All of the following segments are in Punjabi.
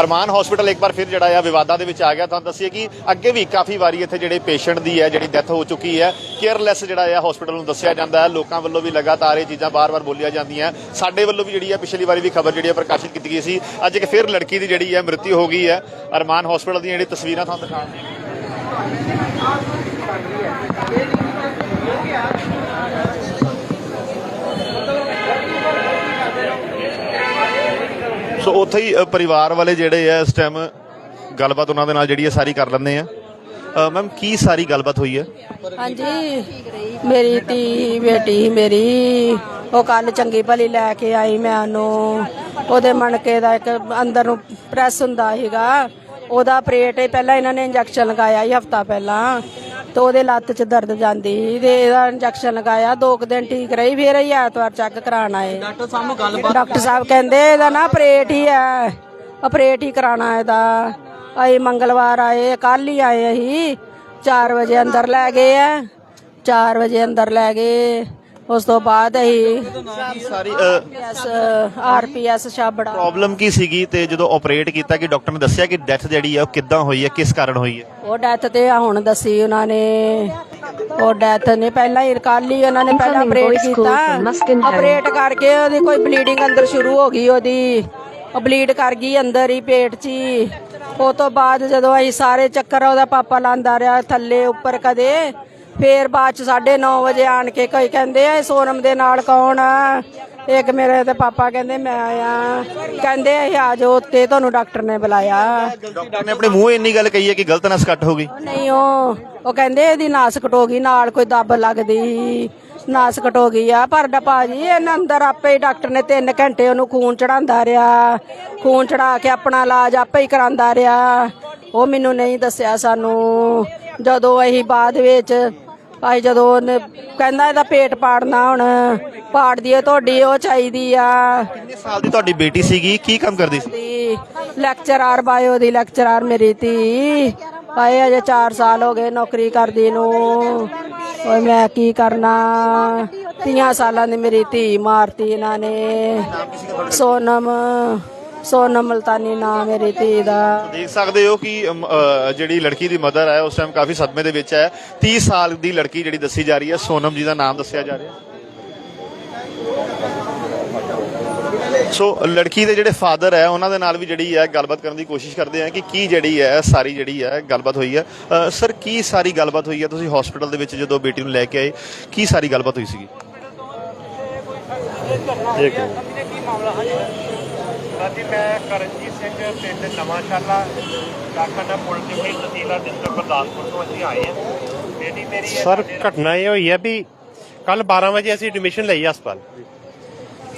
ਅਰਮਾਨ ਹਸਪੀਟਲ ਇੱਕ ਵਾਰ ਫਿਰ ਜਿਹੜਾ ਆ ਵਿਵਾਦਾਂ ਦੇ ਵਿੱਚ ਆ ਗਿਆ। ਤੁਹਾਨੂੰ ਦੱਸੀਏ ਕਿ ਅੱਗੇ ਵੀ ਕਾਫੀ ਵਾਰੀ ਇੱਥੇ ਜਿਹੜੇ ਪੇਸ਼ੈਂਟ ਦੀ ਹੈ, ਜਿਹੜੀ ਡੈਥ ਹੋ ਚੁੱਕੀ ਹੈ ਕੇਅਰਲੈਸ ਜਿਹੜਾ ਆ ਹਸਪੀਟਲ ਨੂੰ ਦੱਸਿਆ ਜਾਂਦਾ ਹੈ। ਲੋਕਾਂ ਵੱਲੋਂ ਵੀ ਲਗਾਤਾਰ ਇਹ ਚੀਜ਼ਾਂ ਬਾਰ-ਬਾਰ ਬੋਲੀਆਂ ਜਾਂਦੀਆਂ। ਸਾਡੇ ਵੱਲੋਂ ਵੀ ਜਿਹੜੀ ਹੈ ਪਿਛਲੀ ਵਾਰੀ ਵੀ ਖਬਰ ਜਿਹੜੀ ਹੈ ਪ੍ਰਕਾਸ਼ਿਤ ਕੀਤੀ ਗਈ ਸੀ। ਅੱਜ ਇੱਕ ਫਿਰ ਲੜਕੀ ਦੀ ਜਿਹੜੀ ਹੈ ਮ੍ਰਿਤਿੂ ਹੋ ਗਈ ਹੈ। ਅਰਮਾਨ ਹਸਪੀਟਲ ਦੀਆਂ ਜਿਹੜੀ ਤਸਵੀਰਾਂ ਤੁਹਾਨੂੰ ਦਿਖਾਉਂਦੇ ਸੋ ਉੱਥੇ ਹੀ ਅ, ਪਰਿਵਾਰ ਵਾਲੇ ਜਿਹੜੇ ਆ ਇਸ ਟਾਈਮ ਗੱਲਬਾਤ ਉਹਨਾਂ ਦੇ ਨਾਲ ਜਿਹੜੀ ਹੈ ਸਾਰੀ ਕਰ ਲੈਂਦੇ ਆ। ਮੈਮ ਕੀ ਸਾਰੀ ਗੱਲਬਾਤ ਹੋਈ ਹੈ ਹਾਂਜੀ ਮੇਰੀ ਧੀ ਬੇਟੀ ਮੇਰੀ ਉਹ ਕੱਲ ਚੰਗੀ ਭਲੀ ਲੈ ਕੇ ਆਈ ਮੈਂ ਉਹਨੂੰ ਉਹਦੇ ਮਣਕੇ ਦਾ ਇੱਕ ਅੰਦਰ ਨੂੰ ਪ੍ਰੈਸ ਹੁੰਦਾ ਸੀਗਾ। ਉਹਦਾ ਆਪਰੇਟ ਪਹਿਲਾਂ ਇਹਨਾਂ ਨੇ ਇੰਜੈਕਸ਼ਨ ਲਗਾਇਆ ਸੀ ਹਫਤਾ ਪਹਿਲਾਂ। ਤੇ ਉਹਦੇ ਲੱਤ 'ਚ ਦਰਦ ਜਾਂਦੀ ਸੀ ਤੇ ਇਹਦਾ ਇੰਜੈਕਸ਼ਨ ਲਗਾਇਆ ਦੋ ਕੁ ਦਿਨ ਠੀਕ ਰਹੀ ਫਿਰ ਅਸੀਂ ਐਤਵਾਰ ਚੈੱਕ ਕਰਾਉਣ ਆਏ। ਡਾਕਟਰ ਸਾਹਿਬ ਨੂੰ ਗੱਲਬਾਤ ਡਾਕਟਰ ਸਾਹਿਬ ਕਹਿੰਦੇ ਇਹਦਾ ਨਾ ਆਪਰੇਟ ਹੀ ਹੈ ਆਪਰੇਟ ਹੀ ਕਰਾਣਾ ਇਹਦਾ। ਅਸੀਂ ਮੰਗਲਵਾਰ ਆਏ ਕੱਲ ਹੀ ਆਏ ਅਸੀਂ 4 ਵਜੇ ਅੰਦਰ ਲੈ ਗਏ ਆ 4 ਵਜੇ ਅੰਦਰ ਲੈ ਗਏ। ਉਸ ਤੋਂ ਬਾਅਦ ਅਸੀਂ ਸਾਰੀ ਐਸ ਆਰਪੀਐਸ ਛਾਬੜਾ। ਪ੍ਰੋਬਲਮ ਕੀ ਸੀਗੀ ਤੇ ਜਦੋਂ ਆਪਰੇਟ ਕੀਤਾ ਕਿ ਡਾਕਟਰ ਨੇ ਦੱਸਿਆ ਕਿ ਡੈਥ ਜਿਹੜੀ ਹੈ ਉਹ ਕਿੱਦਾਂ ਹੋਈ ਹੈ ਕਿਸ ਕਾਰਨ ਹੋਈ ਹੈ ਉਹ ਡੈਥ ਤੇ ਆ ਹੁਣ ਦੱਸੀ ਉਹਨਾਂ ਨੇ। ਉਹ ਡੈਥ ਨੇ ਪਹਿਲਾਂ ਹੀ ਕੱਲ ਹੀ ਉਹਨਾਂ ਨੇ ਪਹਿਲਾਂ ਆਪਰੇਟ ਕੀਤਾ। ਆਪਰੇਟ ਕਰਕੇ ਉਹਦੀ ਕੋਈ ਬਲੀਡਿੰਗ ਅੰਦਰ ਸ਼ੁਰੂ ਹੋ ਗਈ ਉਹਦੀ। ਉਹ ਬਲੀਡ ਕਰ ਗਈ ਅੰਦਰ ਹੀ ਪੇਟ 'ਚ ਹੀ। ਉਹ ਤੋਂ ਬਾਅਦ ਜਦੋਂ ਅਸੀਂ ਸਾਰੇ ਚੱਕਰ ਉਹਦਾ ਪਾਪਾ ਲਾਂਦਾ ਰਿਹਾ ਥੱਲੇ ਉੱਪਰ ਕਦੇ ਫੇਰ ਬਾਅਦ ਚ 9:30 ਵਜੇ ਆਣ ਕੇ ਕੋਈ ਕਹਿੰਦੇ ਆ ਸੋਨਮ ਦੇ ਨਾਲ ਕੌਣ ਆ? ਇੱਕ ਮੇਰੇ ਤੇ ਪਾਪਾ ਕਹਿੰਦੇ ਮੈਂ ਆਇਆ ਕਹਿੰਦੇ ਅਸੀਂ ਆ ਜਾਓ ਉੱਤੇ ਤੁਹਾਨੂੰ ਡਾਕਟਰ ਨੇ ਬੁਲਾਇਆ। ਡਾਕਟਰ ਨੇ ਆਪਣੇ ਮੂੰਹ ਇੰਨੀ ਗੱਲ ਕਹੀ ਹੈ ਕਿ ਗਲਤ ਨਸ ਕੱਟ ਹੋ ਗਈ। ਨਹੀਂ ਉਹ ਉਹ ਕਹਿੰਦੇ ਇਹਦੀ ਨਾਸ ਕਟੋ ਗਈ ਨਾਲ ਕੋਈ ਦੱਬ ਲੱਗਦੀ। ਨਾਸ ਕਟੋ ਗਈ ਆ। ਪਰ ਡਾ ਭਾਜੀ ਇਹਨਾਂ ਅੰਦਰ ਆਪੇ ਹੀ ਡਾਕਟਰ ਨੇ 3 ਘੰਟੇ ਉਹਨੂੰ ਖੂਨ ਚੜਾਉਂਦਾ ਰਿਹਾ। ਖੂਨ ਚੜਾ ਕੇ ਆਪਣਾ ਇਲਾਜ ਆਪੇ ਹੀ ਕਰਾਉਂਦਾ ਰਿਹਾ। ਉਹ ਮੈਨੂੰ ਨਹੀਂ ਦੱਸਿਆ ਸਾਨੂੰ। ਜਦੋਂ ਅਸੀਂ ਬਾਅਦ ਵਿੱਚ ਅਸੀਂ ਜਦੋਂ ਉਹਨੇ ਕਹਿੰਦਾ ਇਹਦਾ ਪੇਟ ਪਾੜਨਾ ਹੁਣ ਪਾੜ ਦੀਏ ਤੁਹਾਡੀ ਉਹ ਚਾਹੀਦੀ ਆ। ਕਿੰਨੇ ਸਾਲ ਦੀ ਤੁਹਾਡੀ ਬੇਟੀ ਸੀਗੀ? ਕੀ ਕੰਮ ਕਰਦੀ ਸੀ? ਦੀ ਲੈਕਚਰਰ ਬਾਇਓ ਦੀ ਲੈਕਚਰਰ ਮੇਰੀ ਧੀ। ਆਏ ਅਜੇ 4 ਸਾਲ ਹੋ ਗਏ ਨੌਕਰੀ ਕਰਦੀ ਨੂੰ। ਓਏ ਮੈਂ ਕੀ ਕਰਨਾ? 30 ਸਾਲਾਂ ਦੀ ਮੇਰੀ ਧੀ ਮਾਰਤੀ ਇਹਨਾਂ ਨੇ। ਸੋਨਮ। ਸੋਨਮ ਮਲਤਾਨੀ ਨਾਮ ਮੇਰੀ ਧੀ ਦਾ। ਦੇਖ ਸਕਦੇ ਹੋ ਕਿ ਅਮ, ਅ, ਜਿਹੜੀ ਲੜਕੀ ਦੀ ਮਦਰ ਹੈ ਉਸ ਟਾਈਮ ਕਾਫੀ ਸਦਮੇ ਦੇ ਵਿੱਚ ਹੈ। 30 ਸਾਲ ਦੀ ਲੜਕੀ ਜਿਹੜੀ ਦੱਸੀ ਜਾ ਰਹੀ ਹੈ ਸੋਨਮ ਜੀ ਦਾ ਨਾਮ ਦੱਸਿਆ ਜਾ ਰਿਹਾ ਸੋ ਲੜਕੀ ਦੇ ਜਿਹੜੇ ਫਾਦਰ ਹੈ ਉਹਨਾਂ ਦੇ ਨਾਲ ਵੀ ਜਿਹੜੀ ਹੈ ਗੱਲਬਾਤ ਕਰਨ ਦੀ ਕੋਸ਼ਿਸ਼ ਕਰਦੇ ਆ ਕਿ ਕੀ ਜਿਹੜੀ ਹੈ ਸਾਰੀ ਜਿਹੜੀ ਹੈ ਗੱਲਬਾਤ ਹੋਈ ਹੈ। ਅ, ਸਰ ਕੀ ਸਾਰੀ ਗੱਲਬਾਤ ਹੋਈ ਹੈ? ਤੁਸੀਂ ਹਸਪੀਟਲ ਦੇ ਵਿੱਚ ਜਦੋਂ ਬੇਟੀ ਨੂੰ ਲੈ ਕੇ ਆਏ ਕੀ ਸਾਰੀ ਗੱਲਬਾਤ ਹੋਈ ਸੀਗੀ? ਹਾਂਜੀ ਮੈਂ ਕਰਨਜੀਤ ਸਿੰਘ ਪਿੰਡ ਨਵਾਂ ਸ਼ਾਲਾ ਕਾਖਾਨਾ ਪੁਲ ਦੇ ਵੀ ਤਹਿਸੀਲਦਾਰ ਡਿਸਟ੍ਰਿਕਟ ਗੁਰਦਾਸਪੁਰ ਤੋਂ ਅਸੀਂ ਆਏ ਹਾਂ। ਬੇਟੀ ਮੇਰੀ ਸਰ ਘਟਨਾ ਇਹ ਹੋਈ ਹੈ ਵੀ ਕੱਲ 12 ਵਜੇ ਅਸੀਂ ਐਡਮਿਸ਼ਨ ਲਈ ਹਸਪਤਾਲ।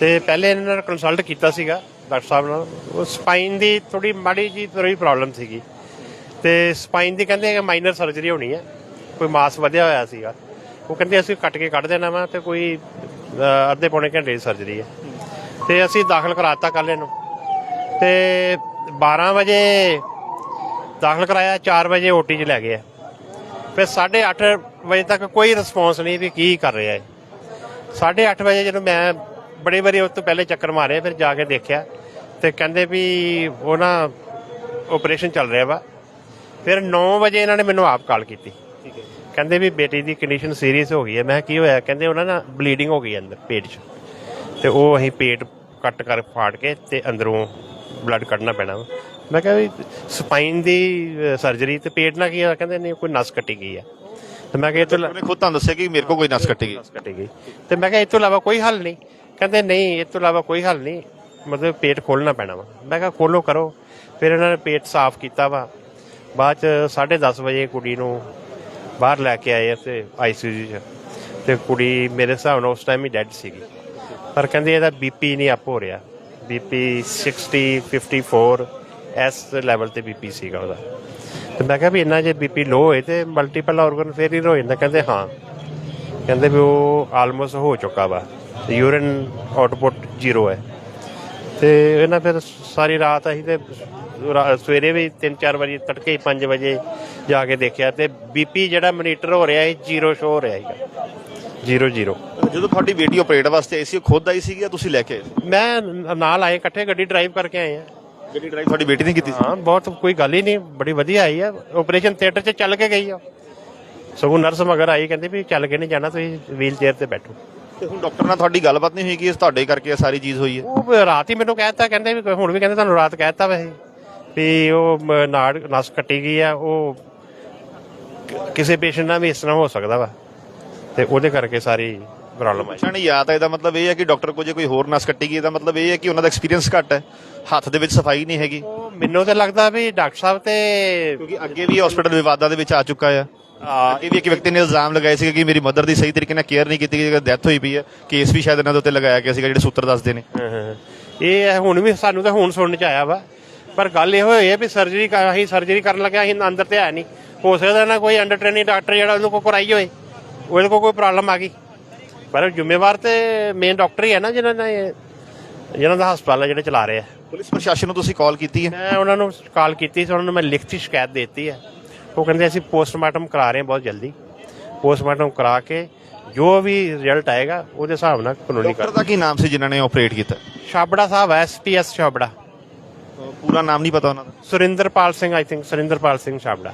ਤੇ ਪਹਿਲੇ ਇਹਨਾਂ ਨਾਲ ਕੰਸਲਟ ਕੀਤਾ ਸੀਗਾ ਡਾਕਟਰ ਸਾਹਿਬ ਨਾਲ। ਉਹ ਸਪਾਈਨ ਦੀ ਥੋੜੀ ਮਾੜੀ ਜੀ ਥੋੜੀ ਪ੍ਰੋਬਲਮ ਸੀਗੀ। ਤੇ ਸਪਾਈਨ ਦੀ ਕਹਿੰਦੇ ਕਿ ਮਾਈਨਰ ਸਰਜਰੀ ਹੋਣੀ ਹੈ। ਕੋਈ ਮਾਸ ਵਧਿਆ ਹੋਇਆ ਸੀਗਾ। ਉਹ ਕਹਿੰਦੇ ਅਸੀਂ ਕੱਟ ਕੇ ਕੱਢ ਦੇਣਾ ਵਾ ਤੇ ਕੋਈ ਅੱਧੇ ਪੌਣੇ ਘੰਟੇ ਦੀ ਸਰਜਰੀ ਹੈ। ਤੇ ਅਸੀਂ ਦਾਖਲ ਕਰਾਤਾ ਕੱਲ ਇਹਨੂੰ। ਤੇ 12 ਵਜੇ ਦਾਖਲ ਕਰਾਇਆ 4 ਵਜੇ ਓਟੀ 'ਚ ਲੈ ਗਏ ਆ ਫਿਰ 8:30 ਵਜੇ ਤੱਕ ਕੋਈ ਰਿਸਪੌਂਸ ਨਹੀਂ ਵੀ ਕੀ ਕਰ ਰਿਹਾ ਹੈ। 8:30 ਵਜੇ ਜਦੋਂ ਮੈਂ ਬੜੇ ਵਾਰੀ ਉਸ ਤੋਂ ਪਹਿਲੇ ਚੱਕਰ ਮਾਰੇ ਫਿਰ ਜਾ ਕੇ ਦੇਖਿਆ ਤੇ ਕਹਿੰਦੇ ਵੀ ਉਹ ਨਾ ਆਪਰੇਸ਼ਨ ਚੱਲ ਰਿਹਾ ਵਾ। ਫਿਰ 9 ਵਜੇ ਇਹਨਾਂ ਨੇ ਮੈਨੂੰ ਆਪ ਕਾਲ ਕੀਤੀ। ਕਹਿੰਦੇ ਵੀ ਬੇਟੀ ਦੀ ਕੰਡੀਸ਼ਨ ਸੀਰੀਅਸ ਹੋ ਗਈ ਹੈ। ਮੈਂ ਕੀ ਹੋਇਆ? ਕਹਿੰਦੇ ਉਹਨਾਂ ਨਾ ਬਲੀਡਿੰਗ ਹੋ ਗਈ ਅੰਦਰ ਪੇਟ 'ਚ। ਤੇ ਉਹ ਅਸੀਂ ਪੇਟ ਕੱਟ ਕਰ ਫਾੜ ਕੇ ਤੇ ਅੰਦਰੋਂ ਬਲੱਡ ਕੱਢਣਾ ਪੈਣਾ ਵਾ। ਮੈਂ ਕਿਹਾ ਵੀ ਸਪਾਈਨ ਦੀ ਸਰਜਰੀ ਤੇ ਪੇਟ ਨਾਲ ਕੀ ਆ? ਕਹਿੰਦੇ ਨਹੀਂ ਕੋਈ ਨਸ ਕੱਟੀ ਗਈ ਆ। ਤੇ ਮੈਂ ਕਿਹਾ ਇਹ ਤੋਂ ਇਲਾ- ਉਹਨੇ ਖੁਦ ਤੁਹਾਨੂੰ ਦੱਸਿਆ ਕਿ ਮੇਰੇ ਕੋਲ ਕੋਈ ਨਸ ਕੱਟੇਗੀ ਨਸ ਕੱਟੀ ਗਈ। ਤੇ ਮੈਂ ਕਿਹਾ ਇਹ ਤੋਂ ਇਲਾਵਾ ਕੋਈ ਹੱਲ ਨਹੀਂ। ਕਹਿੰਦੇ ਨਹੀਂ ਇਹ ਤੋਂ ਇਲਾਵਾ ਕੋਈ ਹੱਲ ਨਹੀਂ। ਮਤਲਬ ਪੇਟ ਖੋਲਣਾ ਪੈਣਾ ਵਾ। ਮੈਂ ਕਿਹਾ ਖੋਲੋ ਕਰੋ। ਫਿਰ ਇਹਨਾਂ ਨੇ ਪੇਟ ਸਾਫ਼ ਕੀਤਾ ਵਾ। ਬਾਅਦ ਚ 10:30 ਵਜੇ ਕੁੜੀ ਨੂੰ ਬਾਹਰ ਲੈ ਕੇ ਆਏ ਤੇ ਆਈਸੀਯੂ 'ਚ। ਤੇ ਕੁੜੀ ਮੇਰੇ ਹਿਸਾਬ ਨਾਲ ਉਸ ਟਾਈਮ ਹੀ ਡੈੱਡ ਸੀਗੀ। ਪਰ ਕਹਿੰਦੇ ਇਹਦਾ ਬੀਪੀ ਨਹੀਂ ਅਪ ਹੋ ਰਿਹਾ। ਬੀਪੀ 60 54 ਐਸ ਲੈਵਲ ਤੇ ਬੀਪੀ ਸੀਗਾ ਉਹਦਾ। ਤੇ ਮੈਂ ਕਿਹਾ ਵੀ ਇੰਨਾ ਜੇ ਬੀਪੀ ਲੋ ਹੋਏ ਤੇ ਮਲਟੀਪਲ ਆਰਗਨ ਫੇਲਿਅਰ ਹੋ ਜਾਂਦਾ, ਕਹਿੰਦੇ ਹਾਂ। ਕਹਿੰਦੇ ਵੀ ਉਹ ਆਲਮੋਸਟ ਹੋ ਚੁੱਕਾ ਵਾ ਯੂਰਿਨ ਆਊਟਪੁੱਟ ਜ਼ੀਰੋ ਹੈ। ਤੇ ਇਹਨਾਂ ਫਿਰ ਸਾਰੀ ਰਾਤ ਅਸੀਂ ਤੇ ਸਵੇਰੇ ਵੀ 3-4 ਵਜੇ ਤੜਕੇ 5 ਵਜੇ ਜਾ ਕੇ ਦੇਖਿਆ ਤੇ ਬੀਪੀ ਜਿਹੜਾ ਮੋਨੀਟਰ ਹੋ ਰਿਹਾ ਹੈ ਜ਼ੀਰੋ ਸ਼ੋ ਹੋ ਰਿਹਾ ਹੈਗਾ ਜ਼ੀਰੋ ਜ਼ੀਰੋ। ਜਦੋਂ ਤੁਹਾਡੀ ਬੇਟੀ ਆਪਰੇਟ ਵਾਸਤੇ ਆਈ ਸੀ ਉਹ ਖੁਦ ਆਈ ਸੀਗੀ ਜਾਂ ਤੁਸੀਂ ਲੈ ਕੇ ਆਏ ਸੀ? ਮੈਂ ਨ- ਨਾਲ ਆਏ ਇਕੱਠੇ ਗੱਡੀ ਡਰਾਈਵ ਕਰਕੇ ਆਏ ਆ। ਗੱਡੀ ਡਰਾਈਵ ਤੁਹਾਡੀ ਬੇਟੀ ਨੇ ਕੀਤੀ ਸੀ? ਹਾਂ ਬਹੁਤ ਕੋਈ ਗੱਲ ਹੀ ਨਹੀਂ ਬੜੀ ਵਧੀਆ ਆਈ ਆ। ਆਪਰੇਸ਼ਨ ਥੀਏਟਰ 'ਚ ਚੱਲ ਕੇ ਗਈ ਆ। ਸਗੋਂ ਨਰਸ ਮਗਰ ਆਈ ਕਹਿੰਦੀ ਵੀ ਚੱਲ ਕੇ ਨਹੀਂ ਜਾਣਾ ਤੁਸੀਂ ਵੀਲ ਚੇਅਰ ਤੇ ਬੈਠੋ। ਤੇ ਹੁਣ ਡਾਕਟਰ ਨਾਲ ਤੁਹਾਡੀ ਗੱਲਬਾਤ ਨਹੀਂ ਹੋਈ ਕਿ ਇਸ ਤੁਹਾਡੇ ਕਰਕੇ ਇਹ ਸਾਰੀ ਚੀਜ਼ ਹੋਈ ਹੈ? ਉਹ ਰਾਤ ਹੀ ਮੈਨੂੰ ਕਹਿਤਾ ਕਹਿੰਦੇ ਵੀ ਹੁਣ ਵੀ ਕਹਿੰਦੇ ਤੁਹਾਨੂੰ ਰਾਤ ਕਹਿਤਾ ਵੈਸੇ। ਵੀ ਉਹ ਮ- ਨਾੜ ਨਸ ਕੱਟੀ ਗਈ ਆ ਉਹ ਕ- ਕਿਸੇ ਪੇਸ਼ੈਂਟ ਨਾਲ ਵੀ ਇਸ ਤਰ੍ਹਾਂ ਹੋ ਸਕਦਾ ਵਾ। ਤੇ ਉਹਦੇ ਕਰਕੇ ਸਾਰੀ ਪ੍ਰੋਬਲਮ ਆਈ। ਪੁੱਛਣ ਯਾਦ ਹੈ ਇਹਦਾ ਮਤਲਬ ਇਹ ਹੈ ਕਿ ਡਾਕਟਰ ਕੋਲ ਜੇ ਕੋਈ ਹੋਰ ਨਸ ਕੱਟੀ ਗਈ ਇਹਦਾ ਮਤਲਬ ਇਹ ਹੈ ਕਿ ਉਹਨਾਂ ਦਾ ਐਕਸਪੀਰੀਅੰਸ ਘੱਟ ਹੈ। ਹੱਥ ਦੇ ਵਿੱਚ ਸਫ਼ਾਈ ਨਹੀਂ ਹੈਗੀ। ਮੈਨੂੰ ਤੇ ਲੱਗਦਾ ਵੀ ਡਾਕਟਰ ਸਾਹਿਬ ਤੇ ਕਿਉਂਕਿ ਅੱਗੇ ਵੀ ਹਸਪੀਟਲ ਵਿਵਾਦਾਂ ਦੇ ਵਿੱਚ ਆ ਚੁੱਕਾ ਆ। ਅੱਗੇ ਵੀ ਇੱਕ ਵਿਅਕਤੀ ਨੇ ਇਲਜ਼ਾਮ ਲਗਾਏ ਸੀ ਕਿ ਮੇਰੀ ਮਦਰ ਦੀ ਸਹੀ ਤਰੀਕੇ ਨਾਲ ਕੇਅਰ ਨਹੀਂ ਕੀਤੀ ਗਈ ਡੈਥ ਹੋਈ ਪਈ ਹੈ ਕੇਸ ਵੀ ਸ਼ਾਇਦ ਇਹਨਾਂ ਦੇ ਉੱਤੇ ਲਗਾਇਆ ਗਿਆ ਸੀਗਾ ਜਿਹੜੇ ਸੂਤਰ ਦੱਸਦੇ ਨੇ। ਇਹ ਹੈ ਹੁਣ ਵੀ ਸਾਨੂੰ ਤਾਂ ਹੁਣ ਸੁਣਨ ਚ ਆਇਆ ਵਾ। ਪਰ ਗੱਲ ਇਹੋ ਹੋਈ ਹੈ ਵੀ ਸਰਜਰੀ ਅਸੀਂ ਸਰਜਰੀ ਕਰਨ ਲੱਗਿਆ ਅਸੀਂ ਅੰਦਰ ਤੇ ਹੈ ਨਹੀਂ। ਹੋ ਸਕਦਾ ਨਾ ਕੋਈ ਅੰਡਰ ਟ੍ਰੇਨਿੰਗ ਡਾਕਟਰ ਜਿਹੜਾ ਉਹਨੂੰ ਕੋਈ ਕਰਾਈ ਹੋਏ। ਉਹਦੇ ਕੋਲ ਕੋਈ ਪ੍ਰੋਬਲਮ ਆ ਗਈ। ਪਰ ਜ਼ਿੰਮੇਵਾਰ ਤੇ ਮੇਨ ਡਾਕਟਰ ਹੀ ਹੈ ਨਾ ਜਿਨ੍ਹਾਂ ਨੇ ਜਿਨ੍ਹਾਂ ਦਾ ਹਸਪਤਾਲ ਹੈ ਜਿਹੜੇ ਚਲਾ ਰਹੇ ਆ। ਪੁਲਿਸ ਪ੍ਰਸ਼ਾਸਨ ਨੂੰ ਤੁਸੀਂ ਕਾਲ ਕੀਤੀ ਹੈ? ਮੈਂ ਉਹਨਾਂ ਨੂੰ ਕਾਲ ਕੀਤੀ ਸੀ ਉਹਨਾਂ ਨੂੰ ਮੈਂ ਲਿਖਤੀ ਸ਼ਿਕਾਇਤ ਦਿੱਤੀ ਹੈ। ਉਹ ਕਹਿੰਦੇ ਅਸੀਂ ਪੋਸਟਮਾਰਟਮ ਕਰਾ ਰਹੇ ਹਾਂ ਬਹੁਤ ਜਲਦੀ। ਪੋਸਟਮਾਰਟਮ ਕਰਾ ਕੇ ਜੋ ਵੀ ਰਿਜ਼ਲਟ ਆਏਗਾ ਉਹਦੇ ਹਿਸਾਬ ਨਾਲ ਕਾਨੂੰਨੀ ਡਾਕਟਰ ਦਾ ਕੀ ਨਾਮ ਸੀ ਜਿਨ੍ਹਾਂ ਨੇ ਆਪਰੇਟ ਕੀਤਾ? ਛਾਬੜਾ ਸਾਹਿਬ ਐਸਪੀਐਸ ਛਾਬੜਾ ਪੂਰਾ ਨਾਮ ਨਹੀਂ ਪਤਾ ਉਹਨਾਂ ਦਾ। Surinderpal Singh I think Surinderpal Singh Chhabra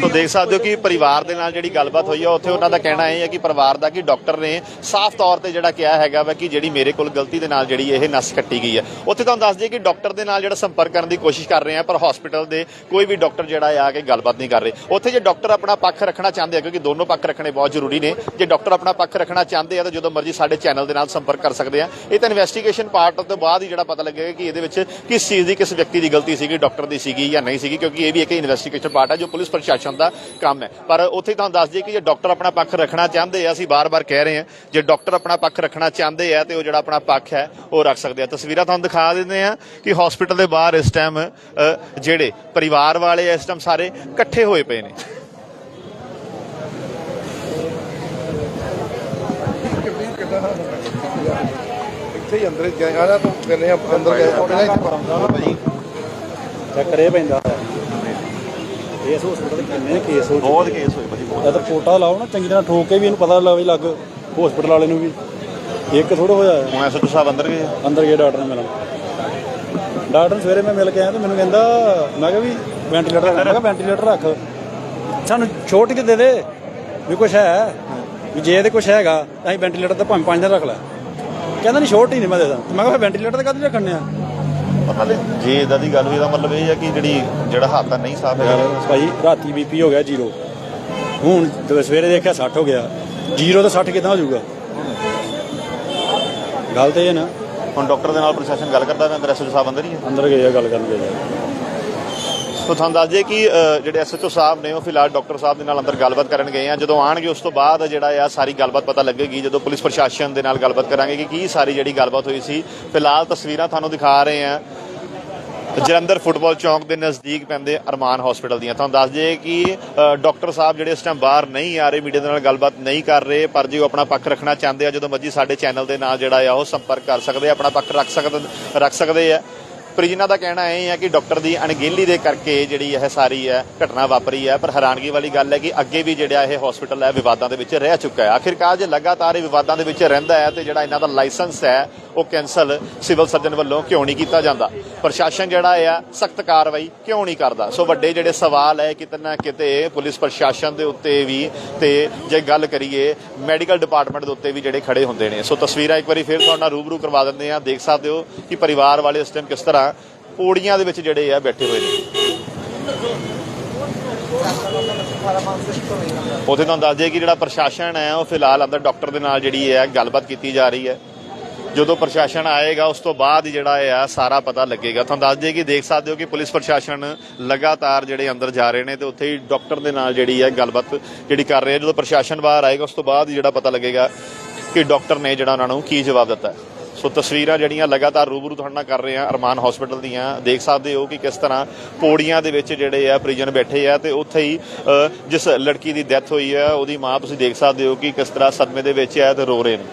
so ਦੇਖ ਸਕਦੇ ਹੋ ਕਿ ਪਰਿਵਾਰ ਦੇ ਨਾਲ ਜਿਹੜੀ ਗੱਲਬਾਤ ਹੋਈ ਆ ਉੱਥੇ ਉਹਨਾਂ ਦਾ ਕਹਿਣਾ ਇਹ ਹੈ ਕਿ ਪਰਿਵਾਰ ਦਾ ਕਿ ਡਾਕਟਰ ਨੇ ਸਾਫ਼ ਤੌਰ ਤੇ ਜਿਹੜਾ ਕਿਹਾ ਹੈਗਾ ਵਾ ਕਿ ਜਿਹੜੀ ਮੇਰੇ ਕੋਲ ਗਲਤੀ ਦੇ ਨਾਲ ਜਿਹੜੀ ਇਹ ਨਸ ਕੱਟੀ ਗਈ ਹੈ ਉੱਥੇ ਤੁਹਾਨੂੰ ਦੱਸ ਦਈਏ ਕਿ ਡਾਕਟਰ ਦੇ ਨਾਲ ਜਿਹੜਾ ਸੰਪਰਕ ਕਰਨ ਦੀ ਕੋਸ਼ਿਸ਼ ਕਰ ਰਹੇ ਆ ਪਰ ਹਸਪੀਟਲ ਦੇ ਕੋਈ ਵੀ ਡਾਕਟਰ ਜਿਹੜਾ ਆ ਕੇ ਗੱਲਬਾਤ ਨਹੀਂ ਕਰ ਰਹੇ। ਉੱਥੇ ਜੇ ਡਾਕਟਰ ਆਪਣਾ ਪੱਖ ਰੱਖਣਾ ਚਾਹੁੰਦੇ ਆ ਕਿਉਂਕਿ ਦੋਨੋਂ ਪੱਖ ਰੱਖਣੇ ਬਹੁਤ ਜ਼ਰੂਰੀ ਨੇ ਜੇ ਡਾਕਟਰ ਆਪਣਾ ਪੱਖ ਰੱਖਣਾ ਚਾਹੁੰਦੇ ਆ ਤਾਂ ਜਦੋਂ ਮਰਜ਼ੀ ਸਾਡੇ ਚੈਨਲ ਦੇ ਨਾਲ ਸੰਪਰਕ ਕਰ ਸਕਦੇ ਆ। ਇਹ ਤਾਂ ਇਨਵੈਸਟੀਗੇਸ਼ਨ ਪਾਰਟ ਤੋਂ ਬਾਅਦ ਹੀ ਜਿਹੜਾ ਪਤਾ ਲੱਗੇਗਾ ਕਿ ਇਹਦੇ ਵਿੱਚ ਕਿਸ ਚੀਜ਼ ਦੀ ਕਿਸ ਵਿਅਕਤੀ ਦੀ ਗਲਤੀ ਸੀਗੀ ਡਾਕਟਰ ਦੀ ਸੀਗੀ ਜਾਂ ਨਹੀਂ ਸੀਗੀ ਕਿਉਂਕਿ ਇਹ ਵੀ ਇੱਕ ਇਨਵੈਸਟੀਗੇਸ਼ਨ ਪਾਰਟ ਹੈ ਜੋ ਪੁਲਿਸ ਪ੍ਰਸ਼ਾਸਨ ਦਾ ਕੰਮ ਹੈ। ਪਰ ਉੱਥੇ ਤੁਹਾਨੂੰ ਦੱਸ ਦਈਏ ਕਿ ਜੇ ਡਾਕਟਰ ਆਪਣਾ ਪੱਖ ਰੱਖਣਾ ਚਾਹੁੰਦੇ ਆ ਅਸੀਂ ਬਾਰ-ਬਾਰ ਕਹਿ ਰਹੇ ਹਾਂ ਜੇ ਡਾਕਟਰ ਆਪਣਾ ਪੱਖ ਰੱਖਣਾ ਚਾਹੁੰਦੇ ਆ ਤੇ ਉਹ ਜਿਹੜਾ ਆਪਣਾ ਪੱਖ ਹੈ ਉਹ ਰੱਖ ਸਕਦੇ ਆ। ਤਸਵੀਰਾਂ ਤੁਹਾਨੂੰ ਦਿਖਾ ਦਿੰਦੇ ਆ ਕਿ ਹਸਪੀਟਲ ਦੇ ਬਾਹਰ ਇਸ ਟਾਈਮ ਜਿਹੜੇ ਪਰਿਵਾਰ ਵਾਲੇ ਇਸ ਟਾਈਮ ਸਾਰੇ ਇਕੱਠੇ ਹੋਏ ਪਏ ਨੇ। ਇੱਥੇ ਹੀ ਅੰਦਰ ਜਾਣਾ ਤੋਂ ਕਰਨੇ ਆ ਅੰਦਰ ਗਏ ਭਾਜੀ ਚੱਕਰ ਇਹ ਪੈਂਦਾ। ਇਸ ਹਸਪੀਟਲ ਦੇ ਕਿੰਨੇ ਕੇਸ ਹੋ ਬਹੁਤ ਕੇਸ ਹੋਏ ਭਾਜੀ ਬਹੁਤ ਜਦ ਫੋਟਾ ਲਾਓ ਨਾ ਚੰਗੀ ਤਰ੍ਹਾਂ ਠੋਕ ਕੇ ਵੀ ਇਹਨੂੰ ਪਤਾ ਲੱਗੇ ਲੱਗ ਹਸਪੀਟਲ ਵਾਲੇ ਨੂੰ ਵੀ। ਇੱਕ ਥੋੜਾ ਹੋਇਆ ਹੈ। ਹੁਣ ਐਸਐਚਓ ਸਾਹਿਬ ਅੰਦਰ ਗਏ ਅੰਦਰ ਗਏ ਡਾਕਟਰ ਨੇ ਮਿਲਣ। ਡਾਕਟਰ ਨੂੰ ਸਵੇਰੇ ਮੈਂ ਮਿਲ ਕੇ ਆਇਆ ਤੇ ਮੈਨੂੰ ਕਹਿੰਦਾ ਮੈਂ ਕਿਹਾ ਵੀ ਵੈਂਟੀਲੇਟਰ ਰੱਖ ਮੈਂ ਕਿਹਾ ਵੈਂਟੀਲੇਟਰ ਰੱਖ। ਸਾਨੂੰ ਛੋਟ ਕੇ ਦੇ ਦੇ ਵੀ ਕੁਛ ਹੈ। ਵੀ ਜੇ ਇਹਦੇ ਕੁਛ ਹੈਗਾ ਤਾਂ ਅਸੀਂ ਵੈਂਟੀਲੇਟਰ ਤਾਂ ਭਾਵੇਂ ਪੰਜ ਦਿਨ ਰੱਖ ਲੈ। ਕਹਿੰਦਾ ਨਹੀਂ ਛੋਟ ਹੀ ਨਹੀਂ ਮੈਂ ਦੇਦਾ। ਮੈਂ ਕਿਹਾ ਵੈਂਟੀਲੇਟਰ ਤਾਂ ਕਾਹਦੇ ਰੱਖਣੇ ਆ? ਪਤਾ ਨਹੀਂ ਜੇ ਇਦਾਂ ਦੀ ਗੱਲ ਹੋਈ ਤਾਂ ਮਤਲਬ ਇਹ ਹੈ ਕਿ ਜਿਹੜੀ ਜਿਹੜਾ ਹੱਥ ਆ ਨਹੀਂ ਸਾਫ਼ ਹੈਗਾ। ਭਾਈ ਰਾਤੀ ਬੀਪੀ ਹੋ ਗਿਆ ਜ਼ੀਰੋ। ਹੁਣ ਜਦੋਂ ਸਵੇਰੇ ਦੇਖਿਆ 60 ਹੋ ਗਿਆ। ਜ਼ੀਰੋ ਤੋਂ 60 ਕਿਦਾਂ ਹੋ ਜਾਊਗਾ? ਗੱਲ ਤੇ ਇਹ ਨਾ। ਹੁਣ ਡਾਕਟਰ ਦੇ ਨਾਲ ਪ੍ਰਸ਼ਾਸਨ ਗੱਲ ਕਰਦਾ ਮੈਂ ਅੰਦਰ ਐਸਐਚਓ ਸਾਹਿਬ ਅੰਦਰ ਹੀ ਹੈ। ਅੰਦਰ ਗਏ ਆ ਗੱਲ ਕਰਨ ਗਏ ਆ। ਸੋ ਤੁਹਾਨੂੰ ਦੱਸ ਦਈਏ ਕਿ ਜਿਹੜੇ ਐਸਐਚਓ ਸਾਹਿਬ ਨੇ ਉਹ ਫਿਲਹਾਲ ਡਾਕਟਰ ਸਾਹਿਬ ਦੇ ਨਾਲ ਅੰਦਰ ਗੱਲਬਾਤ ਕਰਨ ਗਏ ਆ। ਜਦੋਂ ਆਣਗੇ ਉਸ ਤੋਂ ਬਾਅਦ ਜਿਹੜਾ ਆ ਸਾਰੀ ਗੱਲਬਾਤ ਪਤਾ ਲੱਗੇਗੀ। ਜਦੋਂ ਪੁਲਿਸ ਪ੍ਰਸ਼ਾਸਨ ਦੇ ਨਾਲ ਗੱਲਬਾਤ ਕਰਾਂਗੇ ਕਿ ਕੀ ਸਾਰੀ ਜਿਹੜੀ ਗੱਲਬਾਤ ਹੋਈ ਸੀ। ਫਿਲਹਾਲ ਤਸਵੀਰਾਂ ਤੁਹਾਨੂੰ ਦਿਖਾ ਰਹੇ ਆ। ਜਲੰਧਰ ਫੁੱਟਬਾਲ ਚੌਂਕ ਦੇ ਨਜ਼ਦੀਕ ਪੈਂਦੇ ਅਰਮਾਨ ਹਸਪੀਟਲ ਦੀਆਂ। ਤੁਹਾਨੂੰ ਦੱਸ ਦਈਏ ਕਿ ਡਾਕਟਰ ਸਾਹਿਬ ਜਿਹੜੇ ਇਸ ਟਾਈਮ ਬਾਹਰ ਨਹੀਂ ਆ ਰਹੇ ਮੀਡੀਆ ਦੇ ਨਾਲ ਗੱਲਬਾਤ ਨਹੀਂ ਕਰ ਰਹੇ, ਪਰ ਜੇ ਉਹ ਆਪਣਾ ਪੱਖ ਰੱਖਣਾ ਚਾਹੁੰਦੇ ਆ, ਜਦੋਂ ਮਰਜ਼ੀ ਸਾਡੇ ਚੈਨਲ ਦੇ ਨਾਲ ਜਿਹੜਾ ਆ, ਉਹ ਸੰਪਰਕ ਕਰ ਸਕਦੇ ਆ, ਆਪਣਾ ਪੱਖ ਰੱਖ ਸਕਦੇ ਰੱਖ ਸਕਦੇ ਆ। ਪਰਿਜਨਾਂ ਦਾ ਕਹਿਣਾ ਇਹ ਹੈ ਕਿ ਡਾਕਟਰ ਦੀ ਅਣਗਹਿਲੀ ਦੇ ਕਰਕੇ ਜਿਹੜੀ ਇਹ ਸਾਰੀ ਹੈ ਘਟਨਾ ਵਾਪਰੀ ਹੈ, ਪਰ ਹੈਰਾਨਗੀ ਵਾਲੀ ਗੱਲ ਹੈ ਕਿ ਅੱਗੇ ਵੀ ਜਿਹੜਾ ਇਹ ਹਸਪੀਟਲ ਹੈ, ਵਿਵਾਦਾਂ ਦੇ ਵਿੱਚ ਰਹਿ ਚੁੱਕਾ ਹੈ। ਆਖਿਰਕਾਰ ਜੇ ਲਗਾਤਾਰ ਇਹ ਵਿਵਾਦਾਂ ਦੇ ਵਿੱਚ ਰਹਿੰਦਾ ਹੈ ਤੇ ਜਿਹੜਾ ਇਹਨਾਂ ਦਾ ਲਾਇਸੈਂਸ ਹੈ, ਉਹ ਕੈਂਸਲ ਸਿਵਲ ਸਰਜਨ ਵੱਲੋਂ ਕਿਉਂ ਨਹੀਂ ਕੀਤਾ ਜਾਂਦਾ? ਪ੍ਰਸ਼ਾਸਨ ਜਿਹੜਾ ਹੈ ਸਖਤ ਕਾਰਵਾਈ ਕਿਉਂ ਨਹੀਂ ਕਰਦਾ? ਸੋ ਵੱਡੇ ਜਿਹੜੇ ਸਵਾਲ ਹੈ, ਕਿਤੇ ਨਾ ਕਿਤੇ ਪੁਲਿਸ ਪ੍ਰਸ਼ਾਸਨ ਦੇ ਉੱਤੇ ਵੀ ਤੇ ਜੇ ਗੱਲ ਕਰੀਏ ਮੈਡੀਕਲ ਡਿਪਾਰਟਮੈਂਟ ਦੇ ਉੱਤੇ ਵੀ ਜਿਹੜੇ ਖੜੇ ਹੁੰਦੇ ਨੇ। ਸੋ ਤਸਵੀਰਾਂ ਇੱਕ ਵਾਰੀ ਫਿਰ ਤੁਹਾਡੇ ਨਾਲ ਰੂਬਰੂ ਕਰਵਾ ਦਿੰਦੇ ਆ ਦੇਖ ਸਕਦੇ ਹੋ ਕਿ ਪਰਿਵਾਰ ਵਾਲੇ ਇਸ ਟਾਈਮ ਕਿਸ ਤਰ੍ਹਾਂ ਪੌੜੀਆਂ ਦੇ ਵਿੱਚ ਜਿਹੜੇ ਆ ਬੈਠੇ ਹੋਏ ਨੇ। ਉਥੇ ਤੁਹਾਨੂੰ ਦੱਸ ਦਈਏ ਕਿ ਜਿਹੜਾ ਪ੍ਰਸ਼ਾਸਨ ਹੈ, ਉਹ ਫਿਲਹਾਲ ਅੰਦਰ ਡਾਕਟਰ ਦੇ ਨਾਲ ਜਿਹੜੀ ਹੈ ਗੱਲਬਾਤ ਕੀਤੀ ਜਾ ਰਹੀ ਹੈ। ਜਦੋਂ ਪ੍ਰਸ਼ਾਸਨ ਆਏਗਾ, ਉਸ ਤੋਂ ਬਾਅਦ ਜਿਹੜਾ ਇਹ ਆ ਸਾਰਾ ਪਤਾ ਲੱਗੇਗਾ। ਤੁਹਾਨੂੰ ਦੱਸ ਦਈਏ ਕਿ ਦੇਖ ਸਕਦੇ ਹੋ ਕਿ ਪੁਲਿਸ ਪ੍ਰਸ਼ਾਸਨ ਲਗਾਤਾਰ ਜਿਹੜੇ ਅੰਦਰ ਜਾ ਰਹੇ ਨੇ ਤੇ ਉੱਥੇ ਹੀ ਡਾਕਟਰ ਦੇ ਨਾਲ ਜਿਹੜੀ ਹੈ ਗੱਲਬਾਤ ਜਿਹੜੀ ਕਰ ਰਹੇ ਆ। ਜਦੋਂ ਪ੍ਰਸ਼ਾਸਨ ਬਾਹਰ ਆਏਗਾ, ਉਸ ਤੋਂ ਬਾਅਦ ਜਿਹੜਾ ਪਤਾ ਲੱਗੇਗਾ ਕਿ ਡਾਕਟਰ ਨੇ ਜਿਹੜਾ ਉਹਨਾਂ ਨੂੰ ਕੀ ਜਵਾਬ ਦਿੱਤਾ ਹੈ। ਸੋ ਤਸਵੀਰਾਂ ਜਿਹੜੀਆਂ ਲਗਾਤਾਰ ਰੂਬਰੂ ਤੁਹਾਡੇ ਨਾਲ ਕਰ ਰਹੇ ਆ ਅਰਮਾਨ ਹਸਪੀਟਲ ਦੀਆਂ। ਦੇਖ ਸਕਦੇ ਹੋ ਕਿ ਕਿਸ ਤਰ੍ਹਾਂ ਪੌੜੀਆਂ ਦੇ ਵਿੱਚ ਜਿਹੜੇ ਆ ਪ੍ਰਿਜਨ ਬੈਠੇ ਆ ਤੇ ਉੱਥੇ ਹੀ ਜਿਸ ਲੜਕੀ ਦੀ ਡੈਥ ਹੋਈ ਆ, ਉਹਦੀ ਮਾਂ ਤੁਸੀਂ ਦੇਖ ਸਕਦੇ ਹੋ ਕਿ ਕਿਸ ਤਰ੍ਹਾਂ ਸਦਮੇ ਦੇ ਵਿੱਚ ਆ ਤੇ ਰੋ ਰਹੇ ਨੇ।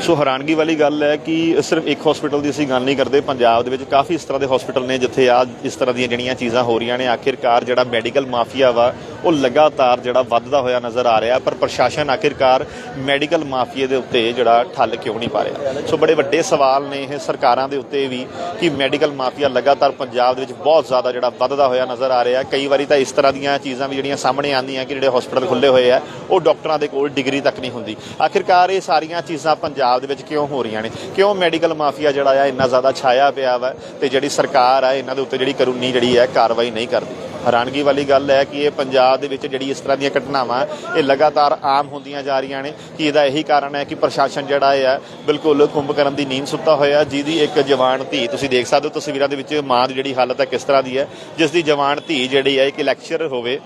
ਸੋ ਹੈਰਾਨਗੀ ਵਾਲੀ ਗੱਲ ਹੈ ਕਿ ਸਿਰਫ ਇੱਕ ਹਸਪੀਟਲ ਦੀ ਅਸੀਂ ਗੱਲ ਨਹੀਂ ਕਰਦੇ, ਪੰਜਾਬ ਦੇ ਵਿੱਚ ਕਾਫੀ ਇਸ ਤਰ੍ਹਾਂ ਦੇ ਹਸਪੀਟਲ ਨੇ ਜਿੱਥੇ ਆ ਇਸ ਤਰ੍ਹਾਂ ਦੀਆਂ ਜਿਹੜੀਆਂ ਚੀਜ਼ਾਂ ਹੋ ਰਹੀਆਂ ਨੇ। ਆਖਿਰਕਾਰ ਜਿਹੜਾ ਮੈਡੀਕਲ ਮਾਫੀਆ ਵਾ, ਉਹ ਲਗਾਤਾਰ ਜਿਹੜਾ ਵੱਧਦਾ ਹੋਇਆ ਨਜ਼ਰ ਆ ਰਿਹਾ, ਪਰ ਪ੍ਰਸ਼ਾਸਨ ਆਖਿਰਕਾਰ ਮੈਡੀਕਲ ਮਾਫੀਏ ਦੇ ਉੱਤੇ ਜਿਹੜਾ ਠੱਲ ਕਿਉਂ ਨਹੀਂ ਪਾ ਰਿਹਾ? ਸੋ ਬੜੇ ਵੱਡੇ ਸਵਾਲ ਨੇ ਇਹ ਸਰਕਾਰਾਂ ਦੇ ਉੱਤੇ ਵੀ ਕਿ ਮੈਡੀਕਲ ਮਾਫੀਆ ਲਗਾਤਾਰ ਪੰਜਾਬ ਦੇ ਵਿੱਚ ਬਹੁਤ ਜ਼ਿਆਦਾ ਜਿਹੜਾ ਵੱਧਦਾ ਹੋਇਆ ਨਜ਼ਰ ਆ ਰਿਹਾ। ਕਈ ਵਾਰੀ ਤਾਂ ਇਸ ਤਰ੍ਹਾਂ ਦੀਆਂ ਚੀਜ਼ਾਂ ਵੀ ਜਿਹੜੀਆਂ ਸਾਹਮਣੇ ਆਉਂਦੀਆਂ ਕਿ ਜਿਹੜੇ ਹਸਪੀਟਲ ਖੁੱਲੇ ਹੋਏ ਆ, ਉਹ ਡਾਕਟਰਾਂ ਦੇ ਕੋਲ ਡਿਗਰੀ ਤੱਕ ਨਹੀਂ ਹੁੰਦੀ। ਆਖਿਰਕਾਰ ਇਹ ਸਾਰੀਆਂ ਚੀਜ਼ਾਂ ਪੰਜਾਬ ਦੇ ਵਿੱਚ ਕਿਉਂ ਹੋ ਰਹੀਆਂ ਨੇ? ਕਿਉਂ ਮੈਡੀਕਲ ਮਾਫੀਆ ਜਿਹੜਾ ਆ, ਇੰਨਾ ਜ਼ਿਆਦਾ ਛਾਇਆ ਪਿਆ ਵਾ ਤੇ ਜਿਹੜੀ ਸਰਕਾਰ ਆ, ਇਹਨਾਂ ਦੇ ਉੱਤੇ ਜਿਹੜੀ ਕਾਨੂੰਨੀ ਜਿਹੜੀ ਹੈ ਕਾਰਵਾਈ ਨਹੀਂ ਕਰਦੀ? ਹੈਰਾਨਗੀ ਵਾਲੀ ਗੱਲ ਹੈ ਕਿ ਇਹ ਪੰਜਾਬ ਦੇ ਵਿੱਚ ਜਿਹੜੀ ਇਸ ਤਰ੍ਹਾਂ ਦੀਆਂ ਘਟਨਾਵਾਂ, ਇਹ ਲਗਾਤਾਰ ਆਮ ਹੁੰਦੀਆਂ ਜਾ ਰਹੀਆਂ ਨੇ, ਕਿ ਇਹਦਾ ਇਹੀ ਕਾਰਨ ਹੈ ਕਿ ਪ੍ਰਸ਼ਾਸਨ ਜਿਹੜਾ ਹੈ, ਬਿਲਕੁਲ ਕੁੰਭਕਰਨ ਦੀ ਨੀਂਦ ਸੁੱਤਾ ਹੋਇਆ ਜਿਹਦੀ ਇੱਕ ਜਵਾਨ ਧੀ, ਤੁਸੀਂ ਦੇਖ ਸਕਦੇ ਹੋ ਤਸਵੀਰਾਂ ਦੇ ਵਿੱਚ ਮਾਂ ਦੀ ਜਿਹੜੀ ਹਾਲਤ ਹੈ ਕਿਸ ਤਰ੍ਹਾਂ ਦੀ ਹੈ, ਜਿਸ ਦੀ ਜਵਾਨ ਧੀ ਜਿਹੜੀ ਹੈ, ਇੱਕ ਲੈਕਚਰ ਹੋਵੇ